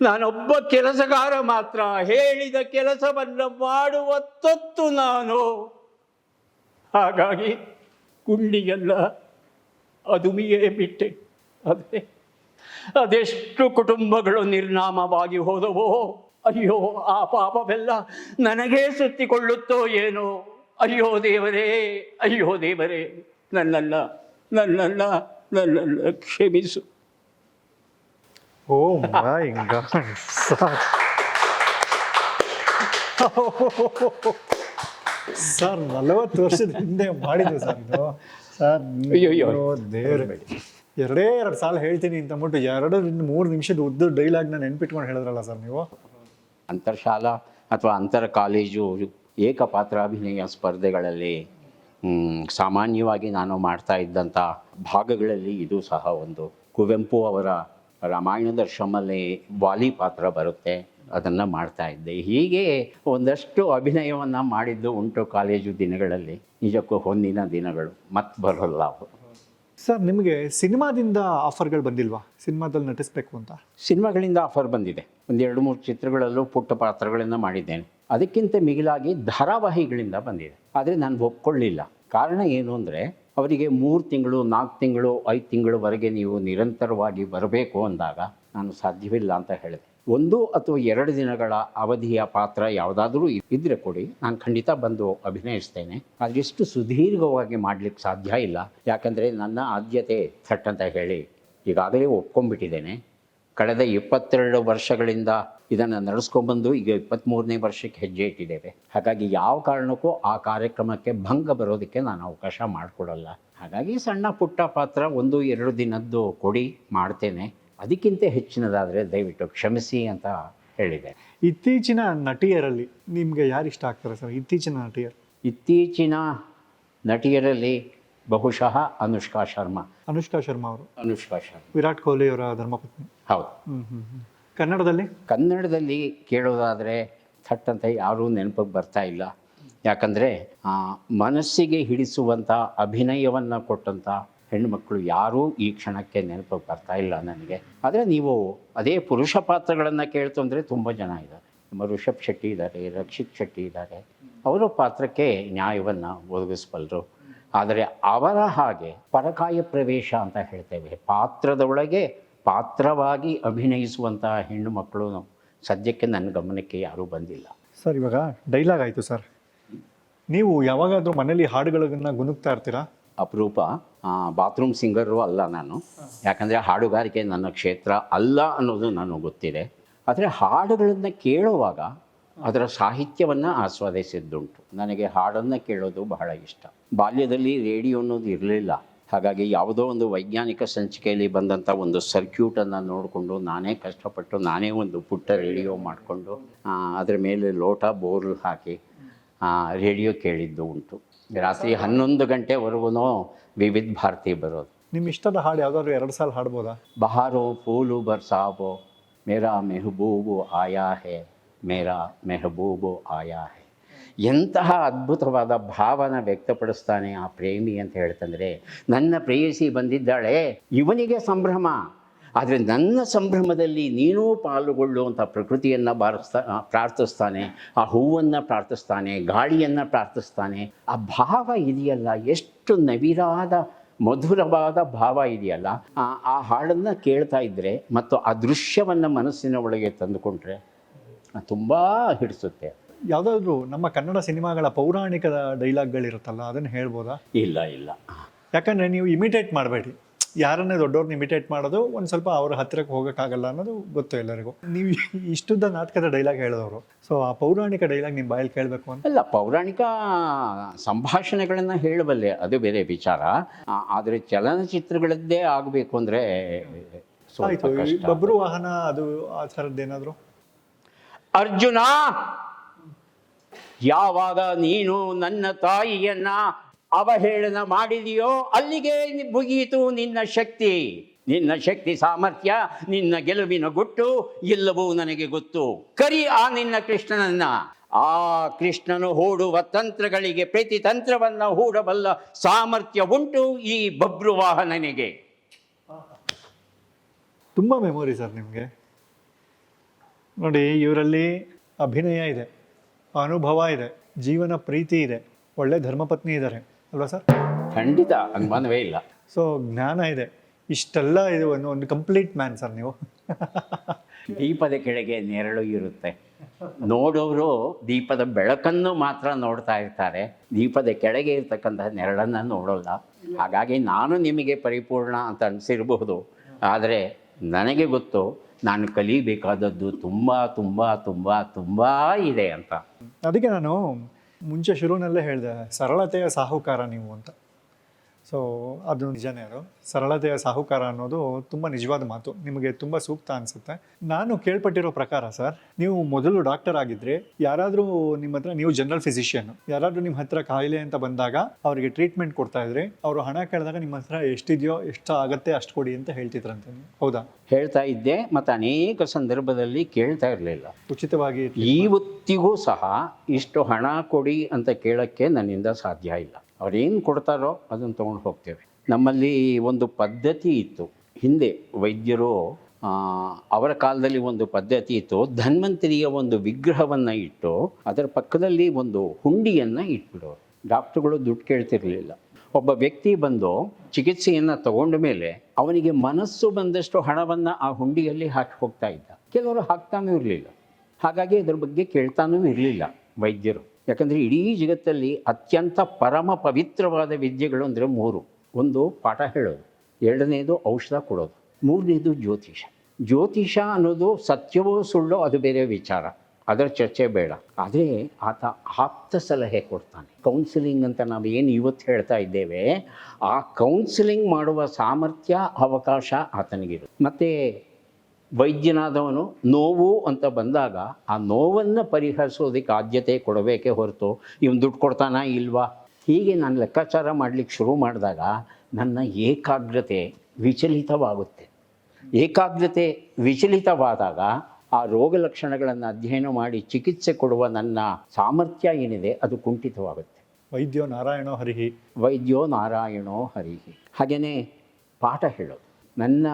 ನಾನೊಬ್ಬ ಕೆಲಸಗಾರ ಮಾತ್ರ. ಹೇಳಿದ ಕೆಲಸವನ್ನು ಮಾಡುವ ತೊತ್ತು ನಾನು. ಹಾಗಾಗಿ ಗುಂಡಿಯೆಲ್ಲ ಅದುಮಿಯೇ ಬಿಟ್ಟೆ. ಅದೇ, ಅದೆಷ್ಟು ಕುಟುಂಬಗಳು ನಿರ್ನಾಮವಾಗಿ ಹೋದವೋ, ಅಯ್ಯೋ, ಆ ಪಾಪವೆಲ್ಲ ನನಗೇ ಸುತ್ತಿಕೊಳ್ಳುತ್ತೋ ಏನೋ. ಅಯ್ಯೋ ದೇವರೇ ಅಯ್ಯೋ ದೇವರೇ, ನನ್ನಲ್ಲ ನನ್ನನ್ನ ನನ್ನನ್ನು ಕ್ಷಮಿಸು. Oh my god sir. Sir ನಲವತ್ತು ವರ್ಷದ ಹಿಂದೆ ಮಾಡಿದ್ರು ಸರ್ ಇದು. ಸರ್ ಅಯ್ಯೋ ದೇವ್ರ. ಎರಡೇ ಎರಡು ಸಾಲ ಹೇಳ್ತೀನಿ ಅಂತ ಅಂದ್ಬಿಟ್ಟು ಎರಡು ಮೂರು ನಿಮಿಷದ ಉದ್ದು ಡೈಲಾಗ್ನ ನೆನ್ಪಿಟ್ಕೊಂಡು ಹೇಳಿದ್ರಲ್ಲ ಸರ್ ನೀವು? ಅಂತರ್ಶಾಲಾ ಅಥವಾ ಅಂತರ ಕಾಲೇಜು ಏಕಪಾತ್ರಾಭಿನಯ ಸ್ಪರ್ಧೆಗಳಲ್ಲಿ ಸಾಮಾನ್ಯವಾಗಿ ನಾನು ಮಾಡ್ತಾ ಇದ್ದಂಥ ಭಾಗಗಳಲ್ಲಿ ಇದು ಸಹ ಒಂದು. ಕುವೆಂಪು ಅವರ ರಾಮಾಯಣ ದರ್ಶಮಲ್ಲಿ ವಾಲಿ ಪಾತ್ರ ಬರುತ್ತೆ. ಅದನ್ನು ಮಾಡ್ತಾ ಇದ್ದೆ. ಹೀಗೆ ಒಂದಷ್ಟು ಅಭಿನಯವನ್ನು ಮಾಡಿದ್ದು ಉಂಟು ಕಾಲೇಜು ದಿನಗಳಲ್ಲಿ. ನಿಜಕ್ಕೂ ಹೊಂದಿನ ದಿನಗಳು. ಮತ್ತೆ ಬರೋಲ್ಲ ಸರ್ ನಿಮಗೆ ಸಿನಿಮಾದಿಂದ ಆಫರ್ಗಳು ಬಂದಿಲ್ವಾ? ಸಿನಿಮಾದಲ್ಲಿ ನಟಿಸ್ಬೇಕು ಅಂತ? ಸಿನಿಮಾಗಳಿಂದ ಆಫರ್ ಬಂದಿದೆ. ಒಂದೆರಡು ಮೂರು ಚಿತ್ರಗಳಲ್ಲೂ ಪುಟ್ಟ ಪಾತ್ರಗಳನ್ನು ಮಾಡಿದ್ದೇನೆ. ಅದಕ್ಕಿಂತ ಮಿಗಿಲಾಗಿ ಧಾರಾವಾಹಿಗಳಿಂದ ಬಂದಿದೆ. ಆದರೆ ನಾನು ಒಪ್ಕೊಳ್ಳಿಲ್ಲ. ಕಾರಣ ಏನು ಅಂದರೆ ಅವರಿಗೆ ಮೂರು ತಿಂಗಳು, ನಾಲ್ಕು ತಿಂಗಳು, ಐದು ತಿಂಗಳವರೆಗೆ ನೀವು ನಿರಂತರವಾಗಿ ಬರಬೇಕು ಅಂದಾಗ ನಾನು ಸಾಧ್ಯವಿಲ್ಲ ಅಂತ ಹೇಳಿದೆ. ಒಂದು ಅಥವಾ ಎರಡು ದಿನಗಳ ಅವಧಿಯ ಪಾತ್ರ ಯಾವುದಾದ್ರೂ ಇದ್ದರೆ ಕೊಡಿ. ನಾನು ಖಂಡಿತ ಬಂದು ಅಭಿನಯಿಸ್ತೇನೆ. ಆದರೆ ಇಷ್ಟು ಸುದೀರ್ಘವಾಗಿ ಮಾಡಲಿಕ್ಕೆ ಸಾಧ್ಯ ಇಲ್ಲ. ಯಾಕಂದರೆ ನನ್ನ ಆದ್ಯತೆ ಥಟ್ ಅಂತ ಹೇಳಿ ಈಗಾಗಲೇ ಒಪ್ಕೊಂಡ್ಬಿಟ್ಟಿದ್ದೇನೆ. ಕಳೆದ ಇಪ್ಪತ್ತೆರಡು ವರ್ಷಗಳಿಂದ ಇದನ್ನು ನಡೆಸ್ಕೊಂಡ್ಬಂದು ಈಗ ಇಪ್ಪತ್ತ್ಮೂರನೇ ವರ್ಷಕ್ಕೆ ಹೆಜ್ಜೆ ಇಟ್ಟಿದ್ದೇವೆ. ಹಾಗಾಗಿ ಯಾವ ಕಾರಣಕ್ಕೂ ಆ ಕಾರ್ಯಕ್ರಮಕ್ಕೆ ಭಂಗ ಬರೋದಕ್ಕೆ ನಾನು ಅವಕಾಶ ಮಾಡಿಕೊಡಲ್ಲ. ಹಾಗಾಗಿ ಸಣ್ಣ ಪುಟ್ಟ ಪಾತ್ರ ಒಂದು ಎರಡು ದಿನದ್ದು ಕೊಡಿ ಮಾಡ್ತೇನೆ. ಅದಕ್ಕಿಂತ ಹೆಚ್ಚಿನದಾದರೆ ದಯವಿಟ್ಟು ಕ್ಷಮಿಸಿ ಅಂತ ಹೇಳಿದೆ. ಇತ್ತೀಚಿನ ನಟಿಯರಲ್ಲಿ ನಿಮಗೆ ಯಾರು ಇಷ್ಟ ಆಗ್ತಾರೆ ಸರ್? ಇತ್ತೀಚಿನ ನಟಿಯರು. ಇತ್ತೀಚಿನ ನಟಿಯರಲ್ಲಿ ಬಹುಶಃ ಅನುಷ್ಕಾ ಶರ್ಮಾ. ಅನುಷ್ಕಾ ಶರ್ಮಾ ಅವರು. ಅನುಷ್ಕಾ ಶರ್ಮಾ. ವಿರಾಟ್ ಕೊಹ್ಲಿ ಅವರ ಧರ್ಮಪತ್ನಿ. ಹೌದು. ಕನ್ನಡದಲ್ಲಿ? ಕನ್ನಡದಲ್ಲಿ ಕೇಳೋದಾದರೆ ಥಟ್ ಅಂತ ಯಾರೂ ನೆನಪಿಗೆ ಬರ್ತಾ ಇಲ್ಲ. ಯಾಕಂದರೆ ಮನಸ್ಸಿಗೆ ಹಿಡಿಸುವಂಥ ಅಭಿನಯವನ್ನು ಕೊಟ್ಟಂಥ ಹೆಣ್ಣುಮಕ್ಕಳು ಯಾರೂ ಈ ಕ್ಷಣಕ್ಕೆ ನೆನಪಿಗೆ ಬರ್ತಾ ಇಲ್ಲ ನನಗೆ. ಆದರೆ ನೀವು ಅದೇ ಪುರುಷ ಪಾತ್ರಗಳನ್ನು ಕೇಳ್ತು ಅಂದರೆ ತುಂಬ ಜನ ಇದ್ದಾರೆ. ನಮ್ಮ ಋಷಭ್ ಶೆಟ್ಟಿ ಇದ್ದಾರೆ, ರಕ್ಷಿತ್ ಶೆಟ್ಟಿ ಇದ್ದಾರೆ. ಅವರ ಪಾತ್ರಕ್ಕೆ ನ್ಯಾಯವನ್ನು ಒದಗಿಸಬಲ್ಲರು ಆದರೆ ಅವರ ಹಾಗೆ ಪರಕಾಯ ಪ್ರವೇಶ ಅಂತ ಹೇಳ್ತೇವೆ. ಪಾತ್ರದೊಳಗೆ ಪಾತ್ರವಾಗಿ ಅಭಿನಯಿಸುವಂತಹ ಹೆಣ್ಣು ಮಕ್ಕಳು ಸದ್ಯಕ್ಕೆ ನನ್ನ ಗಮನಕ್ಕೆ ಯಾರೂ ಬಂದಿಲ್ಲ. ಸರ್ ಇವಾಗ ಡೈಲಾಗ್ ಆಯಿತು ಸರ್. ನೀವು ಯಾವಾಗಾದರೂ ಮನೇಲಿ ಹಾಡುಗಳನ್ನ ಗುಣಗ್ತಾ ಇರ್ತೀರಾ? ಅಪರೂಪ ಬಾತ್ರೂಮ್ ಸಿಂಗರು ಅಲ್ಲ ನಾನು. ಯಾಕಂದರೆ ಹಾಡುಗಾರಿಕೆ ನನ್ನ ಕ್ಷೇತ್ರ ಅಲ್ಲ ಅನ್ನೋದು ನನಗೆ ಗೊತ್ತಿದೆ. ಆದರೆ ಹಾಡುಗಳನ್ನು ಕೇಳುವಾಗ ಅದರ ಸಾಹಿತ್ಯವನ್ನು ಆಸ್ವಾದಿಸಿದ್ದುಂಟು. ನನಗೆ ಹಾಡನ್ನು ಕೇಳೋದು ಬಹಳ ಇಷ್ಟ. ಬಾಲ್ಯದಲ್ಲಿ ರೇಡಿಯೋ ಅನ್ನೋದು ಇರಲಿಲ್ಲ. ಹಾಗಾಗಿ ಯಾವುದೋ ಒಂದು ವೈಜ್ಞಾನಿಕ ಸಂಚಿಕೆಯಲ್ಲಿ ಬಂದಂಥ ಒಂದು ಸರ್ಕ್ಯೂಟನ್ನು ನೋಡಿಕೊಂಡು ನಾನೇ ಕಷ್ಟಪಟ್ಟು ನಾನೇ ಒಂದು ಪುಟ್ಟ ರೇಡಿಯೋ ಮಾಡಿಕೊಂಡು ಅದರ ಮೇಲೆ ಲೋಟ ಬೋರ್ಲ್ ಹಾಕಿ ರೇಡಿಯೋ ಕೇಳಿದ್ದು ಉಂಟು. ರಾತ್ರಿ ಹನ್ನೊಂದು ಗಂಟೆವರೆಗೂ ವಿವಿಧ ಭಾರತಿ ಬರೋದು. ನಿಮ್ಮ ಇಷ್ಟದ ಹಾಡು ಯಾವ್ದಾದ್ರು ಎರಡು ಸಾಲ ಹಾಡ್ಬೋದಾ? ಬಹಾರೋ ಫೂಲು ಬರ್ಸಾಬೋ ಮೇರಾ ಮೆಹಬೂಬು ಆಯಾ ಹೇ ಮೇರಾ ಮೆಹಬೂಬು ಆಯಾ ಹೇ. ಎಂತಹ ಅದ್ಭುತವಾದ ಭಾವನ ವ್ಯಕ್ತಪಡಿಸ್ತಾನೆ ಆ ಪ್ರೇಮಿ ಅಂತ ಹೇಳ್ತಂದರೆ, ನನ್ನ ಪ್ರೇಯಸಿ ಬಂದಿದ್ದಾಳೆ, ಇವನಿಗೆ ಸಂಭ್ರಮ. ಆದರೆ ನನ್ನ ಸಂಭ್ರಮದಲ್ಲಿ ನೀನೂ ಪಾಲುಗೊಳ್ಳುವಂಥ ಪ್ರಕೃತಿಯನ್ನು ಬಾರಿಸ್ತಾ ಪ್ರಾರ್ಥಿಸ್ತಾನೆ, ಆ ಹೂವನ್ನು ಪ್ರಾರ್ಥಿಸ್ತಾನೆ, ಗಾಳಿಯನ್ನು ಪ್ರಾರ್ಥಿಸ್ತಾನೆ. ಆ ಭಾವ ಇದೆಯಲ್ಲ, ಎಷ್ಟು ನವಿರಾದ, ಮಧುರವಾದ ಭಾವ ಇದೆಯಲ್ಲ. ಆ ಹಾಡನ್ನು ಕೇಳ್ತಾ ಇದ್ದರೆ ಮತ್ತು ಆ ದೃಶ್ಯವನ್ನು ಮನಸ್ಸಿನ ಒಳಗೆ ತಂದುಕೊಂಡ್ರೆ ತುಂಬ ಹಿಡಿಸುತ್ತೆ. ಯಾವುದಾದ್ರೂ ನಮ್ಮ ಕನ್ನಡ ಸಿನಿಮಾಗಳ ಪೌರಾಣಿಕ ಡೈಲಾಗ್ಗಳಿರುತ್ತಲ್ಲ ಅದನ್ನು ಹೇಳ್ಬೋದಾ? ಇಲ್ಲ ಇಲ್ಲ. ಯಾಕಂದರೆ ನೀವು ಇಮಿಟೇಟ್ ಮಾಡಬೇಡಿ. ಯಾರನ್ನೇ ದೊಡ್ಡವ್ರನ್ನ ಇಮಿಟೇಟ್ ಮಾಡೋದು ಒಂದು ಸ್ವಲ್ಪ ಅವ್ರ ಹತ್ತಿರಕ್ಕೆ ಹೋಗೋಕ್ಕಾಗಲ್ಲ ಅನ್ನೋದು ಗೊತ್ತು ಎಲ್ಲರಿಗೂ. ನೀವು ಇಷ್ಟುದ್ದ ನಾಟಕದ ಡೈಲಾಗ್ ಹೇಳಿದವರು. ಸೊ ಆ ಪೌರಾಣಿಕ ಡೈಲಾಗ್ ನಿಮ್ಮ ಬಾಯಲ್ಲಿ ಕೇಳಬೇಕು ಅಂತ? ಅಲ್ಲ ಪೌರಾಣಿಕ ಸಂಭಾಷಣೆಗಳನ್ನು ಹೇಳಬಲ್ಲೆ ಅದು ಬೇರೆ ವಿಚಾರ. ಆದರೆ ಚಲನಚಿತ್ರಗಳದ್ದೇ ಆಗಬೇಕು ಅಂದರೆ ಆಯಿತು ಬಬ್ರು ವಾಹನ ಅದು ಆ ಥರದ್ದೇನಾದರೂ? ಅರ್ಜುನ! ಯಾವಾಗ ನೀನು ನನ್ನ ತಾಯಿಯನ್ನ ಅವಹೇಳನ ಮಾಡಿದೆಯೋ ಅಲ್ಲಿಗೆ ಮುಗಿಯಿತು ನಿನ್ನ ಶಕ್ತಿ. ನಿನ್ನ ಶಕ್ತಿ ಸಾಮರ್ಥ್ಯ, ನಿನ್ನ ಗೆಲುವಿನ ಗುಟ್ಟು ಎಲ್ಲವೂ ನನಗೆ ಗೊತ್ತು. ಕರಿ ಆ ನಿನ್ನ ಕೃಷ್ಣನನ್ನ. ಆ ಕೃಷ್ಣನು ಹೂಡುವ ತಂತ್ರಗಳಿಗೆ ಪ್ರತಿ ತಂತ್ರವನ್ನ ಹೂಡಬಲ್ಲ ಸಾಮರ್ಥ್ಯ ಉಂಟು ಈ ಬಬ್ರುವಾಹನನಿಗೆ ತುಂಬ ಮೆಮೊರಿ ಸರ್ ನಿಮಗೆ. ನೋಡಿ, ಇವರಲ್ಲಿ ಅಭಿನಯ ಇದೆ. ಅನುಭವ ಇದೆ ಜೀವನ ಪ್ರೀತಿ ಇದೆ ಒಳ್ಳೆ ಧರ್ಮಪತ್ನಿ ಇದ್ದಾರೆ ಅಲ್ವಾ ಸರ್? ಖಂಡಿತ ಅನುಮಾನವೇ ಇಲ್ಲ. ಸೊ ಜ್ಞಾನ ಇದೆ ಇಷ್ಟೆಲ್ಲ ಇದು ಒಂದು ಒಂದು ಕಂಪ್ಲೀಟ್ ಮ್ಯಾನ್ ಸರ್ ನೀವು. ದೀಪದ ಕೆಳಗೆ ನೆರಳು ಇರುತ್ತೆ. ನೋಡೋರು ದೀಪದ ಬೆಳಕನ್ನು ಮಾತ್ರ ನೋಡ್ತಾ ಇರ್ತಾರೆ. ದೀಪದ ಕೆಳಗೆ ಇರ್ತಕ್ಕಂತಹ ನೆರಳನ್ನು ನೋಡೋಲ್ಲ. ಹಾಗಾಗಿ ನಾನು ನಿಮಗೆ ಪರಿಪೂರ್ಣ ಅಂತ ಅನಿಸಿರಬಹುದು. ಆದರೆ ನನಗೆ ಗೊತ್ತು ನಾನು ಕಲಿಬೇಕಾದದ್ದು ತುಂಬ ತುಂಬ ತುಂಬ ತುಂಬ ಇದೆ ಅಂತ. ಅದಕ್ಕೆ ನಾನು ಮುಂಚೆ ಶುರುನಲ್ಲೇ ಹೇಳಿದೆ, ಸರಳತೆಯ ಸಾಹುಕಾರ ನೀವು ಅಂತ. ಸೊ ಅದು ನಿಜನೇ ಅದು. ಸರಳತೆಯ ಸಾಹುಕಾರ ಅನ್ನೋದು ತುಂಬ ನಿಜವಾದ ಮಾತು. ನಿಮಗೆ ತುಂಬ ಸೂಕ್ತ ಅನಿಸುತ್ತೆ. ನಾನು ಕೇಳ್ಪಟ್ಟಿರೋ ಪ್ರಕಾರ ಸರ್ ನೀವು ಮೊದಲು ಡಾಕ್ಟರ್ ಆಗಿದ್ರೆ ಯಾರಾದರೂ ನಿಮ್ಮ ಹತ್ರ ನೀವು ಜನರಲ್ ಫಿಸಿಷಿಯನ್ ಯಾರಾದರೂ ನಿಮ್ಮ ಹತ್ರ ಕಾಯಿಲೆ ಅಂತ ಬಂದಾಗ ಅವರಿಗೆ ಟ್ರೀಟ್ಮೆಂಟ್ ಕೊಡ್ತಾ ಇದ್ರೆ ಅವರು ಹಣ ಕೇಳಿದಾಗ ನಿಮ್ಮ ಹತ್ರ ಎಷ್ಟಿದೆಯೋ ಎಷ್ಟು ಆಗತ್ತೆ ಅಷ್ಟು ಕೊಡಿ ಅಂತ ಹೇಳ್ತಿದ್ರಂತೆ ಹೌದಾ? ಹೇಳ್ತಾ ಇದ್ದೆ ಮತ್ತು ಅನೇಕ ಸಂದರ್ಭದಲ್ಲಿ ಕೇಳ್ತಾ ಇರಲಿಲ್ಲ. ಉಚಿತವಾಗಿ ಇವತ್ತಿಗೂ ಸಹ ಇಷ್ಟು ಹಣ ಕೊಡಿ ಅಂತ ಕೇಳೋಕ್ಕೆ ನನ್ನಿಂದ ಸಾಧ್ಯ ಇಲ್ಲ. ಅವ್ರೇನು ಕೊಡ್ತಾರೋ ಅದನ್ನು ತೊಗೊಂಡು ಹೋಗ್ತೇವೆ. ನಮ್ಮಲ್ಲಿ ಒಂದು ಪದ್ಧತಿ ಇತ್ತು. ಹಿಂದೆ ವೈದ್ಯರು ಅವರ ಕಾಲದಲ್ಲಿ ಒಂದು ಪದ್ಧತಿ ಇತ್ತು. ಧನ್ವಂತರಿಯ ಒಂದು ವಿಗ್ರಹವನ್ನು ಇಟ್ಟು, ಅದರ ಪಕ್ಕದಲ್ಲಿ ಒಂದು ಹುಂಡಿಯನ್ನು ಇಟ್ಬಿಡೋರು. ಡಾಕ್ಟ್ರುಗಳು ದುಡ್ಡು ಕೇಳ್ತಿರಲಿಲ್ಲ. ಒಬ್ಬ ವ್ಯಕ್ತಿ ಬಂದು ಚಿಕಿತ್ಸೆಯನ್ನು ತಗೊಂಡ ಮೇಲೆ ಅವನಿಗೆ ಮನಸ್ಸು ಬಂದಷ್ಟು ಹಣವನ್ನು ಆ ಹುಂಡಿಯಲ್ಲಿ ಹಾಕಿ ಹೋಗ್ತಾ ಇದ್ದ. ಕೆಲವರು ಹಾಕ್ತಾನೂ ಇರಲಿಲ್ಲ. ಹಾಗಾಗಿ ಅದರ ಬಗ್ಗೆ ಕೇಳ್ತಾನೂ ಇರಲಿಲ್ಲ ವೈದ್ಯರು. ಯಾಕಂದರೆ ಇಡೀ ಜಗತ್ತಲ್ಲಿ ಅತ್ಯಂತ ಪರಮ ಪವಿತ್ರವಾದ ವಿದ್ಯೆಗಳು ಅಂದರೆ ಮೂರು. ಒಂದು ಪಾಠ ಹೇಳೋದು, ಎರಡನೇದು ಔಷಧ ಕೊಡೋದು, ಮೂರನೇದು ಜ್ಯೋತಿಷ. ಜ್ಯೋತಿಷ ಅನ್ನೋದು ಸತ್ಯವೋ ಸುಳ್ಳೋ ಅದು ಬೇರೆ ವಿಚಾರ, ಅದರ ಚರ್ಚೆ ಬೇಡ. ಆದರೆ ಆತ ಆಪ್ತ ಸಲಹೆ ಕೊಡ್ತಾನೆ. ಕೌನ್ಸಿಲಿಂಗ್ ಅಂತ ನಾವು ಏನು ಇವತ್ತು ಹೇಳ್ತಾ ಇದ್ದೇವೆ, ಆ ಕೌನ್ಸಿಲಿಂಗ್ ಮಾಡುವ ಸಾಮರ್ಥ್ಯ, ಅವಕಾಶ ಆತನಿಗಿರುತ್ತೆ. ಮತ್ತು ವೈದ್ಯನಾದವನು ನೋವು ಅಂತ ಬಂದಾಗ ಆ ನೋವನ್ನು ಪರಿಹರಿಸೋದಕ್ಕೆ ಆದ್ಯತೆ ಕೊಡಬೇಕೇ ಹೊರತು ಇವನು ದುಡ್ಡು ಕೊಡ್ತಾನ ಇಲ್ವಾ? ಹೀಗೆ ನಾನು ಲೆಕ್ಕಾಚಾರ ಮಾಡಲಿಕ್ಕೆ ಶುರು ಮಾಡಿದಾಗ ನನ್ನ ಏಕಾಗ್ರತೆ ವಿಚಲಿತವಾಗುತ್ತೆ. ಏಕಾಗ್ರತೆ ವಿಚಲಿತವಾದಾಗ ಆ ರೋಗ ಲಕ್ಷಣಗಳನ್ನು ಅಧ್ಯಯನ ಮಾಡಿ ಚಿಕಿತ್ಸೆ ಕೊಡುವ ನನ್ನ ಸಾಮರ್ಥ್ಯ ಏನಿದೆ ಅದು ಕುಂಠಿತವಾಗುತ್ತೆ. ವೈದ್ಯೋ ನಾರಾಯಣೋ ಹರಿಹಿ. ವೈದ್ಯೋ ನಾರಾಯಣೋ ಹರಿಹಿ. ಹಾಗೆಯೇ ಪಾಠ ಹೇಳೋದು. ನನ್ನ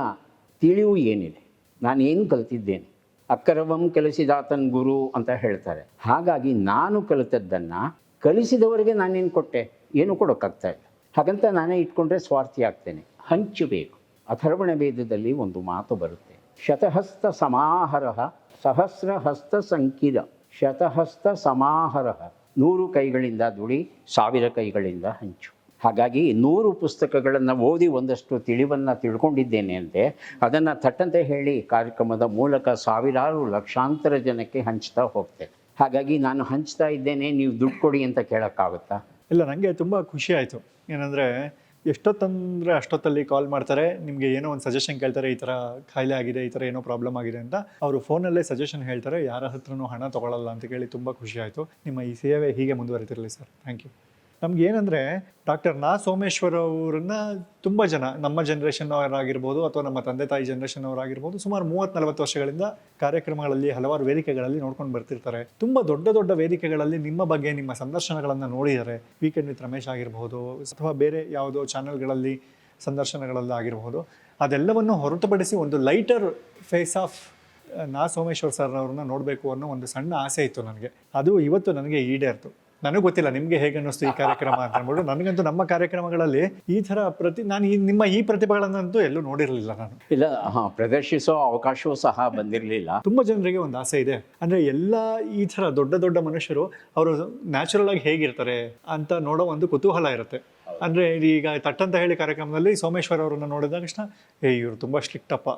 ತಿಳಿವು ಏನಿದೆ? ನಾನೇನು ಕಲಿತಿದ್ದೇನೆ? ಅಕ್ಕರವಂ ಕಲಿಸಿದಾತನ್ ಗುರು ಅಂತ ಹೇಳ್ತಾರೆ. ಹಾಗಾಗಿ ನಾನು ಕಲಿತದ್ದನ್ನು ಕಲಿಸಿದವರಿಗೆ ನಾನೇನು ಕೊಟ್ಟೆ? ಏನು ಕೊಡೋಕ್ಕಾಗ್ತಾ ಇಲ್ಲ. ಹಾಗಂತ ನಾನೇ ಇಟ್ಕೊಂಡ್ರೆ ಸ್ವಾರ್ಥಿ ಆಗ್ತೇನೆ. ಹಂಚಬೇಕು ಅಥರ್ವಣ ವೇದದಲ್ಲಿ ಒಂದು ಮಾತು ಬರುತ್ತೆ. ಶತಹಸ್ತ ಸಮಾಹರ ಸಹಸ್ರ ಹಸ್ತ ಸಂಕಿದ ಶತಹಸ್ತ ಸಮಾಹಾರ ನೂರು ಕೈಗಳಿಂದ ದುಡಿ, ಸಾವಿರ ಕೈಗಳಿಂದ ಹಂಚು. ಹಾಗಾಗಿ ನೂರು ಪುಸ್ತಕಗಳನ್ನು ಓದಿ ಒಂದಷ್ಟು ತಿಳಿವನ್ನು ತಿಳ್ಕೊಂಡಿದ್ದೇನೆ ಅಂತೆ. ಅದನ್ನು ತಟ್ಟಂತೆ ಹೇಳಿ ಕಾರ್ಯಕ್ರಮದ ಮೂಲಕ ಸಾವಿರಾರು ಲಕ್ಷಾಂತರ ಜನಕ್ಕೆ ಹಂಚ್ತಾ ಹೋಗ್ತೇನೆ ಹಾಗಾಗಿ ನಾನು ಹಂಚ್ತಾ ಇದ್ದೇನೆ, ನೀವು ದುಡ್ಡು ಕೊಡಿ ಅಂತ ಕೇಳೋಕ್ಕಾಗುತ್ತಾ? ಇಲ್ಲ ನನಗೆ ತುಂಬ ಖುಷಿ ಆಯಿತು. ಏನಂದರೆ ಎಷ್ಟೊತ್ತಂದರೆ ಅಷ್ಟೊತ್ತಲ್ಲಿ ಕಾಲ್ ಮಾಡ್ತಾರೆ, ನಿಮಗೆ ಏನೋ ಒಂದು ಸಜೆಷನ್ ಕೇಳ್ತಾರೆ, ಈ ಥರ ಖಾಯಿಲೆ ಆಗಿದೆ, ಈ ಥರ ಏನೋ ಪ್ರಾಬ್ಲಮ್ ಆಗಿದೆ ಅಂತ ಅವರು ಫೋನಲ್ಲೇ ಸಜೆಷನ್ ಹೇಳ್ತಾರೆ, ಯಾರ ಹತ್ರನೂ ಹಣ ತೊಗೊಳಲ್ಲ ಅಂತ ಕೇಳಿ ತುಂಬ ಖುಷಿ ಆಯಿತು. ನಿಮ್ಮ ಈ ಸೇವೆ ಹೀಗೆ ಮುಂದುವರಿತಿರಲಿ ಸರ್. ಥ್ಯಾಂಕ್ ಯು ನಮ್ಗೆ ಏನಂದರೆ ಡಾಕ್ಟರ್ ನಾ. ಸೋಮೇಶ್ವರ್ ಅವರನ್ನ ತುಂಬ ಜನ, ನಮ್ಮ ಜನರೇಷನ್ ಅವರಾಗಿರ್ಬೋದು ಅಥವಾ ನಮ್ಮ ತಂದೆ ತಾಯಿ ಜನರೇಷನ್ ಅವರಾಗಿರ್ಬೋದು ಸುಮಾರು ಮೂವತ್ತು ನಲವತ್ತು ವರ್ಷಗಳಿಂದ ಕಾರ್ಯಕ್ರಮಗಳಲ್ಲಿ ಹಲವಾರು ವೇದಿಕೆಗಳಲ್ಲಿ ನೋಡ್ಕೊಂಡು ಬರ್ತಿರ್ತಾರೆ. ತುಂಬ ದೊಡ್ಡ ದೊಡ್ಡ ವೇದಿಕೆಗಳಲ್ಲಿ ನಿಮ್ಮ ಬಗ್ಗೆ ನಿಮ್ಮ ಸಂದರ್ಶನಗಳನ್ನು ನೋಡಿದರೆ ವೀಕೆಂಡ್ ವಿತ್ ರಮೇಶ್ ಆಗಿರ್ಬೋದು ಅಥವಾ ಬೇರೆ ಯಾವುದೋ ಚಾನೆಲ್ಗಳಲ್ಲಿ ಸಂದರ್ಶನಗಳಲ್ಲಿ ಆಗಿರ್ಬೋದು, ಅದೆಲ್ಲವನ್ನು ಹೊರತುಪಡಿಸಿ ಒಂದು ಲೈಟರ್ ಫೇಸ್ ಆಫ್ ನಾ. ಸೋಮೇಶ್ವರ್ ಸರ್ ಅವ್ರನ್ನ ನೋಡಬೇಕು ಅನ್ನೋ ಒಂದು ಸಣ್ಣ ಆಸೆ ಇತ್ತು ನನಗೆ. ಅದು ಇವತ್ತು ನನಗೆ ಈಡೇರ್ತು. ನನಗೆ ಗೊತ್ತಿಲ್ಲ ನಿಮಗೆ ಹೇಗೆ ಅನ್ನಿಸ್ತು ಈ ಕಾರ್ಯಕ್ರಮ ಅಂತ ಅಂದ್ಬಿಟ್ಟು. ನನಗಂತೂ ನಮ್ಮ ಕಾರ್ಯಕ್ರಮಗಳಲ್ಲಿ ಈ ಥರ ಪ್ರತಿ ನಾನು ಈ ನಿಮ್ಮ ಈ ಪ್ರತಿಭೆಗಳನ್ನಂತೂ ಎಲ್ಲೂ ನೋಡಿರಲಿಲ್ಲ ನಾನು. ಇಲ್ಲ ಹಾಂ ಪ್ರದರ್ಶಿಸೋ ಅವಕಾಶವೂ ಸಹ ಬಂದಿರಲಿಲ್ಲ. ತುಂಬ ಜನರಿಗೆ ಒಂದು ಆಸೆ ಇದೆ. ಅಂದರೆ ಎಲ್ಲ ಈ ಥರ ದೊಡ್ಡ ದೊಡ್ಡ ಮನುಷ್ಯರು ಅವರು ನ್ಯಾಚುರಲ್ ಆಗಿ ಹೇಗಿರ್ತಾರೆ ಅಂತ ನೋಡೋ ಒಂದು ಕುತೂಹಲ ಇರುತ್ತೆ. ಅಂದರೆ ಈಗ ತಟ್ಟಂತ ಹೇಳಿ ಕಾರ್ಯಕ್ರಮದಲ್ಲಿ ಸೋಮೇಶ್ವರ್ ಅವರನ್ನು ನೋಡಿದ ತಕ್ಷಣ ಏ ಇವರು ತುಂಬ ಸ್ಟ್ರಿಕ್ಟ್ ಅಪ್ಪ.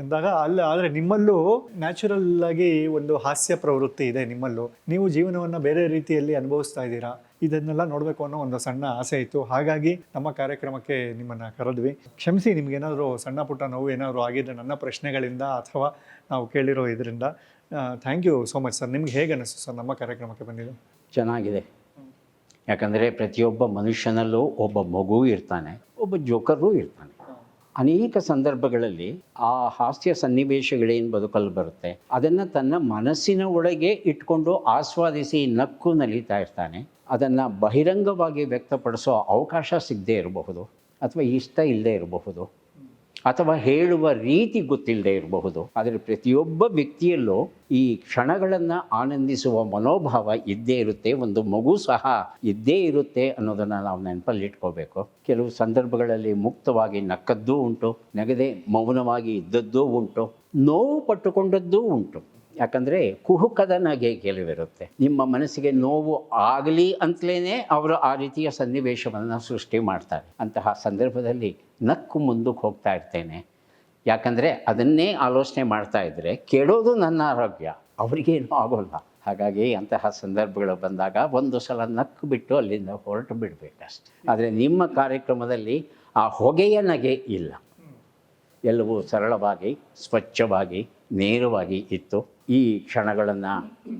ಅಂದಾಗ ಅಲ್ಲ, ಆದರೆ ನಿಮ್ಮಲ್ಲೂ ನ್ಯಾಚುರಲ್ ಆಗಿ ಒಂದು ಹಾಸ್ಯ ಪ್ರವೃತ್ತಿ ಇದೆ ನಿಮ್ಮಲ್ಲೂ. ನೀವು ಜೀವನವನ್ನು ಬೇರೆ ರೀತಿಯಲ್ಲಿ ಅನುಭವಿಸ್ತಾ ಇದ್ದೀರಾ? ಇದನ್ನೆಲ್ಲ ನೋಡಬೇಕು ಅನ್ನೋ ಒಂದು ಸಣ್ಣ ಆಸೆ ಇತ್ತು. ಹಾಗಾಗಿ ನಮ್ಮ ಕಾರ್ಯಕ್ರಮಕ್ಕೆ ನಿಮ್ಮನ್ನು ಕರೆದ್ವಿ. ಕ್ಷಮಿಸಿ ನಿಮ್ಗೇನಾದರೂ ಸಣ್ಣ ಪುಟ್ಟ ನೋವು ಏನಾದರೂ ಆಗಿದ್ರೆ ನನ್ನ ಪ್ರಶ್ನೆಗಳಿಂದ ಅಥವಾ ನಾವು ಕೇಳಿರೋ ಇದರಿಂದ thank you so much sir ನಿಮ್ಗೆ ಹೇಗೆ ಅನಿಸ್ತು ಸರ್ ನಮ್ಮ ಕಾರ್ಯಕ್ರಮಕ್ಕೆ ಬಂದಿದ್ದು? ಚೆನ್ನಾಗಿದೆ. ಯಾಕಂದರೆ ಪ್ರತಿಯೊಬ್ಬ ಮನುಷ್ಯನಲ್ಲೂ ಒಬ್ಬ ಮಗು ಇರ್ತಾನೆ, ಒಬ್ಬ ಜೋಕರು ಇರ್ತಾನೆ. ಅನೇಕ ಸಂದರ್ಭಗಳಲ್ಲಿ ಆ ಹಾಸ್ಯ ಸನ್ನಿವೇಶಗಳೇನು ಬದುಕಲು ಬರುತ್ತೆ, ಅದನ್ನು ತನ್ನ ಮನಸ್ಸಿನ ಒಳಗೆ ಇಟ್ಕೊಂಡು ಆಸ್ವಾದಿಸಿ ನಕ್ಕು ನಲಿತಾ ಇರ್ತಾನೆ. ಅದನ್ನು ಬಹಿರಂಗವಾಗಿ ವ್ಯಕ್ತಪಡಿಸೋ ಅವಕಾಶ ಸಿಗದೇ ಇರಬಹುದು, ಅಥವಾ ಇಷ್ಟ ಇಲ್ಲದೆ ಇರಬಹುದು. ಅಥವಾ ಹೇಳುವ ರೀತಿ ಗೊತ್ತಿಲ್ಲದೆ ಇರಬಹುದು. ಆದರೆ ಪ್ರತಿಯೊಬ್ಬ ವ್ಯಕ್ತಿಯಲ್ಲೂ ಈ ಕ್ಷಣಗಳನ್ನು ಆನಂದಿಸುವ ಮನೋಭಾವ ಇದ್ದೇ ಇರುತ್ತೆ, ಒಂದು ಮಗು ಸಹ ಇದ್ದೇ ಇರುತ್ತೆ ಅನ್ನೋದನ್ನು ನಾವು ನೆನಪಲ್ಲಿ ಇಟ್ಕೋಬೇಕು ಕೆಲವು ಸಂದರ್ಭಗಳಲ್ಲಿ ಮುಕ್ತವಾಗಿ ನಕ್ಕದ್ದೂ ಉಂಟು, ನೆಗದೆ ಮೌನವಾಗಿ ಇದ್ದದ್ದೂ ಉಂಟು, ನೋವು ಪಟ್ಟುಕೊಂಡದ್ದೂ ಉಂಟು. ಯಾಕಂದರೆ ಕುಹುಕದ ನಗೆ ಕೆಲವಿರುತ್ತೆ ನಿಮ್ಮ ಮನಸ್ಸಿಗೆ ನೋವು ಆಗಲಿ ಅಂತಲೇ ಅವರು ಆ ರೀತಿಯ ಸನ್ನಿವೇಶವನ್ನು ಸೃಷ್ಟಿ ಮಾಡ್ತಾರೆ. ಅಂತಹ ಸಂದರ್ಭದಲ್ಲಿ ನಕ್ಕು ಮುಂದಕ್ಕೆ ಹೋಗ್ತಾ ಇರ್ತೇನೆ. ಯಾಕಂದರೆ ಅದನ್ನೇ ಆಲೋಚನೆ ಮಾಡ್ತಾ ಇದ್ದರೆ ಕೇಳೋದು ನನ್ನ ಆರೋಗ್ಯ. ಅವರಿಗೇನು ಆಗೋಲ್ಲ. ಹಾಗಾಗಿ ಅಂತಹ ಸಂದರ್ಭಗಳು ಬಂದಾಗ ಒಂದು ಸಲ ನಕ್ಕು ಬಿಟ್ಟು ಅಲ್ಲಿಂದ ಹೊರಟು ಬಿಡಬೇಕಷ್ಟೆ. ಆದರೆ ನಿಮ್ಮ ಕಾರ್ಯಕ್ರಮದಲ್ಲಿ ಆ ಹೊಗೆಯ ನಗೆ ಇಲ್ಲ. ಎಲ್ಲವೂ ಸರಳವಾಗಿ, ಸ್ವಚ್ಛವಾಗಿ ನೇರವಾಗಿ ಇತ್ತು. ಈ ಕ್ಷಣಗಳನ್ನು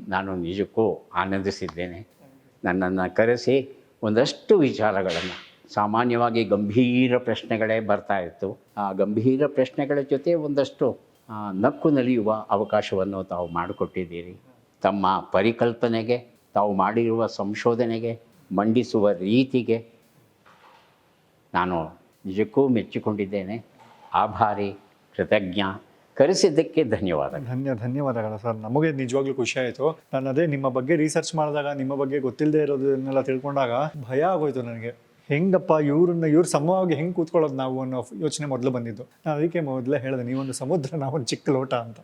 ನಾನು ನಿಜಕ್ಕೂ ಆನಂದಿಸಿದ್ದೇನೆ. ನನ್ನನ್ನು ಕರೆಸಿ ಒಂದಷ್ಟು ವಿಚಾರಗಳನ್ನು, ಸಾಮಾನ್ಯವಾಗಿ ಗಂಭೀರ ಪ್ರಶ್ನೆಗಳೇ ಬರ್ತಾ ಇತ್ತು. ಆ ಗಂಭೀರ ಪ್ರಶ್ನೆಗಳ ಜೊತೆ ಒಂದಷ್ಟು ನಕ್ಕು ನಲಿಯುವ ಅವಕಾಶವನ್ನು ತಾವು ಮಾಡಿಕೊಟ್ಟಿದ್ದೀರಿ. ತಮ್ಮ ಪರಿಕಲ್ಪನೆಗೆ, ತಾವು ಮಾಡಿರುವ ಸಂಶೋಧನೆಗೆ, ಮಂಡಿಸುವ ರೀತಿಗೆ ನಾನು ನಿಜಕ್ಕೂ ಮೆಚ್ಚಿಕೊಂಡಿದ್ದೇನೆ. ಆಭಾರಿ, ಕೃತಜ್ಞ ಕರೆಸಿದ್ದಕ್ಕೆ ಧನ್ಯವಾದ ಧನ್ಯ ಧನ್ಯವಾದಗಳು ಸರ್. ನಮಗೆ ನಿಜವಾಗ್ಲೂ ಖುಷಿ ಆಯಿತು. ನಾನು ಅದೇ ನಿಮ್ಮ ಬಗ್ಗೆ ರಿಸರ್ಚ್ ಮಾಡಿದಾಗ ನಿಮ್ಮ ಬಗ್ಗೆ ಗೊತ್ತಿಲ್ಲದೆ ಇರೋದನ್ನೆಲ್ಲ ತಿಳ್ಕೊಂಡಾಗ ಭಯ ಆಗೋಯ್ತು ನನಗೆ. ಹೆಂಗಪ್ಪ ಇವ್ರನ್ನ ಇವ್ರ ಸಮವಾಗಿ ಹೆಂಗೆ ಕೂತ್ಕೊಳ್ಳೋದು ನಾವು ಅನ್ನೋ ಯೋಚನೆ ಮೊದಲು ಬಂದಿದ್ದು. ನಾನು ಅದಕ್ಕೆ ಮೊದಲೇ ಹೇಳಿದೆ ನೀವೊಂದು ಸಮುದ್ರ ನಾವೊಂದು ಚಿಕ್ಕ ಲೋಟ ಅಂತ.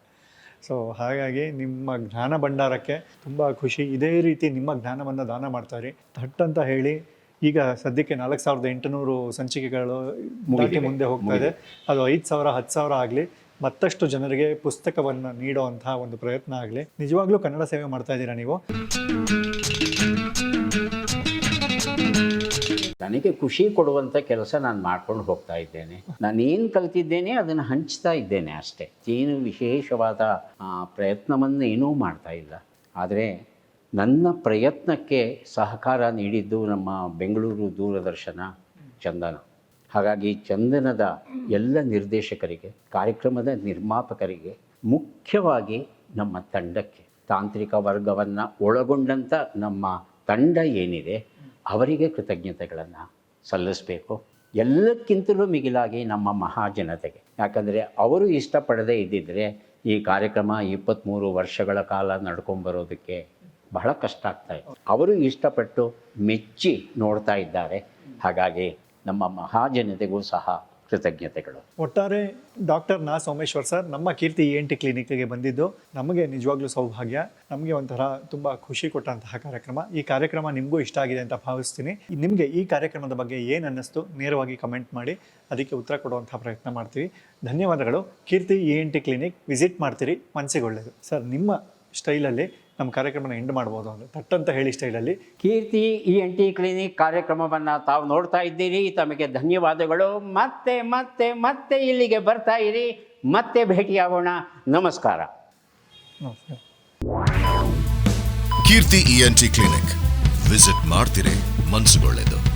ಸೊ ಹಾಗಾಗಿ ನಿಮ್ಮ ಜ್ಞಾನ ಭಂಡಾರಕ್ಕೆ ತುಂಬ ಖುಷಿ. ಇದೇ ರೀತಿ ನಿಮ್ಮ ಜ್ಞಾನವನ್ನು ದಾನ ಮಾಡ್ತಾರೆ. ಥಟ್ ಅಂತ ಹೇಳಿ ಈಗ ಸದ್ಯಕ್ಕೆ ನಾಲ್ಕು ಸಾವಿರದ ಎಂಟುನೂರು ಸಂಚಿಕೆಗಳು ಮುಂದೆ ಹೋಗ್ತಾ ಇದೆ. ಅದು ಐದು ಸಾವಿರ ಹತ್ತು ಸಾವಿರ ಆಗಲಿ. ಮತ್ತಷ್ಟು ಜನರಿಗೆ ಪುಸ್ತಕವನ್ನು ನೀಡುವಂತಹ ಒಂದು ಪ್ರಯತ್ನ ಆಗಲಿ. ನಿಜವಾಗ್ಲೂ ಕನ್ನಡ ಸೇವೆ ಮಾಡ್ತಾ ಇದ್ದೀರಾ ನೀವು? ನನಗೆ ಖುಷಿ ಕೊಡುವಂಥ ಕೆಲಸ ನಾನು ಮಾಡ್ಕೊಂಡು ಹೋಗ್ತಾ ಇದ್ದೇನೆ. ನಾನು ಏನು ಕಲ್ತಿದ್ದೇನೆ ಅದನ್ನು ಹಂಚ್ತಾ ಇದ್ದೇನೆ ಅಷ್ಟೇ. ಏನು ವಿಶೇಷವಾದ ಪ್ರಯತ್ನವನ್ನು ಏನೂ ಮಾಡ್ತಾ ಇಲ್ಲ. ಆದರೆ ನನ್ನ ಪ್ರಯತ್ನಕ್ಕೆ ಸಹಕಾರ ನೀಡಿದ್ದು ನಮ್ಮ ಬೆಂಗಳೂರು ದೂರದರ್ಶನ ಚಂದನ. ಹಾಗಾಗಿ ಚಂದನದ ಎಲ್ಲ ನಿರ್ದೇಶಕರಿಗೆ, ಕಾರ್ಯಕ್ರಮದ ನಿರ್ಮಾಪಕರಿಗೆ, ಮುಖ್ಯವಾಗಿ ನಮ್ಮ ತಂಡಕ್ಕೆ, ತಾಂತ್ರಿಕ ವರ್ಗವನ್ನು ಒಳಗೊಂಡಂಥ ನಮ್ಮ ತಂಡ ಏನಿದೆ, ಅವರಿಗೆ ಕೃತಜ್ಞತೆಗಳನ್ನು ಸಲ್ಲಿಸಬೇಕು. ಎಲ್ಲಕ್ಕಿಂತಲೂ ಮಿಗಿಲಾಗಿ ನಮ್ಮ ಮಹಾಜನತೆಗೆ. ಯಾಕಂದರೆ ಅವರು ಇಷ್ಟಪಡದೇ ಇದ್ದಿದ್ದರೆ ಈ ಕಾರ್ಯಕ್ರಮ ಇಪ್ಪತ್ತ್ಮೂರು ವರ್ಷಗಳ ಕಾಲ ನಡ್ಕೊಂಬರೋದಕ್ಕೆ ಬಹಳ ಕಷ್ಟ ಆಗ್ತಾಯಿತ್ತು ಅವರು ಇಷ್ಟಪಟ್ಟು ಮೆಚ್ಚಿ ನೋಡ್ತಾ ಇದ್ದಾರೆ. ಹಾಗಾಗಿ ನಮ್ಮ ಮಹಾಜನತೆಗೂ ಸಹ ಕೃತಜ್ಞತೆಗಳು. ಒಟ್ಟಾರೆ ಡಾಕ್ಟರ್ ನಾ ಸೋಮೇಶ್ವರ್ ಸರ್, ನಮ್ಮ ಕೀರ್ತಿ ಎನ್ ಟಿ ಕ್ಲಿನಿಕ್ಗೆ ಬಂದಿದ್ದು, ನಮಗೆ ನಿಜವಾಗ್ಲೂ ಸೌಭಾಗ್ಯ, ನಮಗೆ ಒಂಥರ ತುಂಬ ಖುಷಿ ಕೊಟ್ಟಂತಹ ಕಾರ್ಯಕ್ರಮ. ಈ ಕಾರ್ಯಕ್ರಮ ನಿಮಗೂ ಇಷ್ಟ ಆಗಿದೆ ಅಂತ ಭಾವಿಸ್ತೀನಿ. ನಿಮಗೆ ಈ ಕಾರ್ಯಕ್ರಮದ ಬಗ್ಗೆ ಏನು ಅನ್ನಿಸ್ತು ನೇರವಾಗಿ ಕಮೆಂಟ್ ಮಾಡಿ, ಅದಕ್ಕೆ ಉತ್ತರ ಕೊಡುವಂತಹ ಪ್ರಯತ್ನ ಮಾಡ್ತೀವಿ. ಧನ್ಯವಾದಗಳು. Keerthi E N T clinic visit ಮಾಡ್ತೀರಿ, ಮನಸ್ಸಿಗೆ ಒಳ್ಳೆಯದು ಸರ್, ನಿಮ್ಮ ಸ್ಟೈಲಲ್ಲಿ ನಮ್ಮ ಕಾರ್ಯಕ್ರಮನ ಎಂಡ್ ಮಾಡ್ಬೋದು ಅಂದರೆ ತಟ್ಟಂತ ಹೇಳಿ ಸ್ಟೈಲಲ್ಲಿ. Keerthi E N T clinic ಕಾರ್ಯಕ್ರಮವನ್ನು ತಾವು ನೋಡ್ತಾ ಇದ್ದೀರಿ. ತಮಗೆ ಧನ್ಯವಾದಗಳು. ಮತ್ತೆ ಮತ್ತೆ ಮತ್ತೆ ಇಲ್ಲಿಗೆ ಬರ್ತಾ ಇರಿ. ಮತ್ತೆ ಭೇಟಿಯಾಗೋಣ. ನಮಸ್ಕಾರ. ನಮಸ್ಕಾರ. Keerthi ENT clinic. ವಿಸಿಟ್ ಮಾಡ್ತಿರೇ ಮನ್ಸುಗೊಳ್ಳೆದು.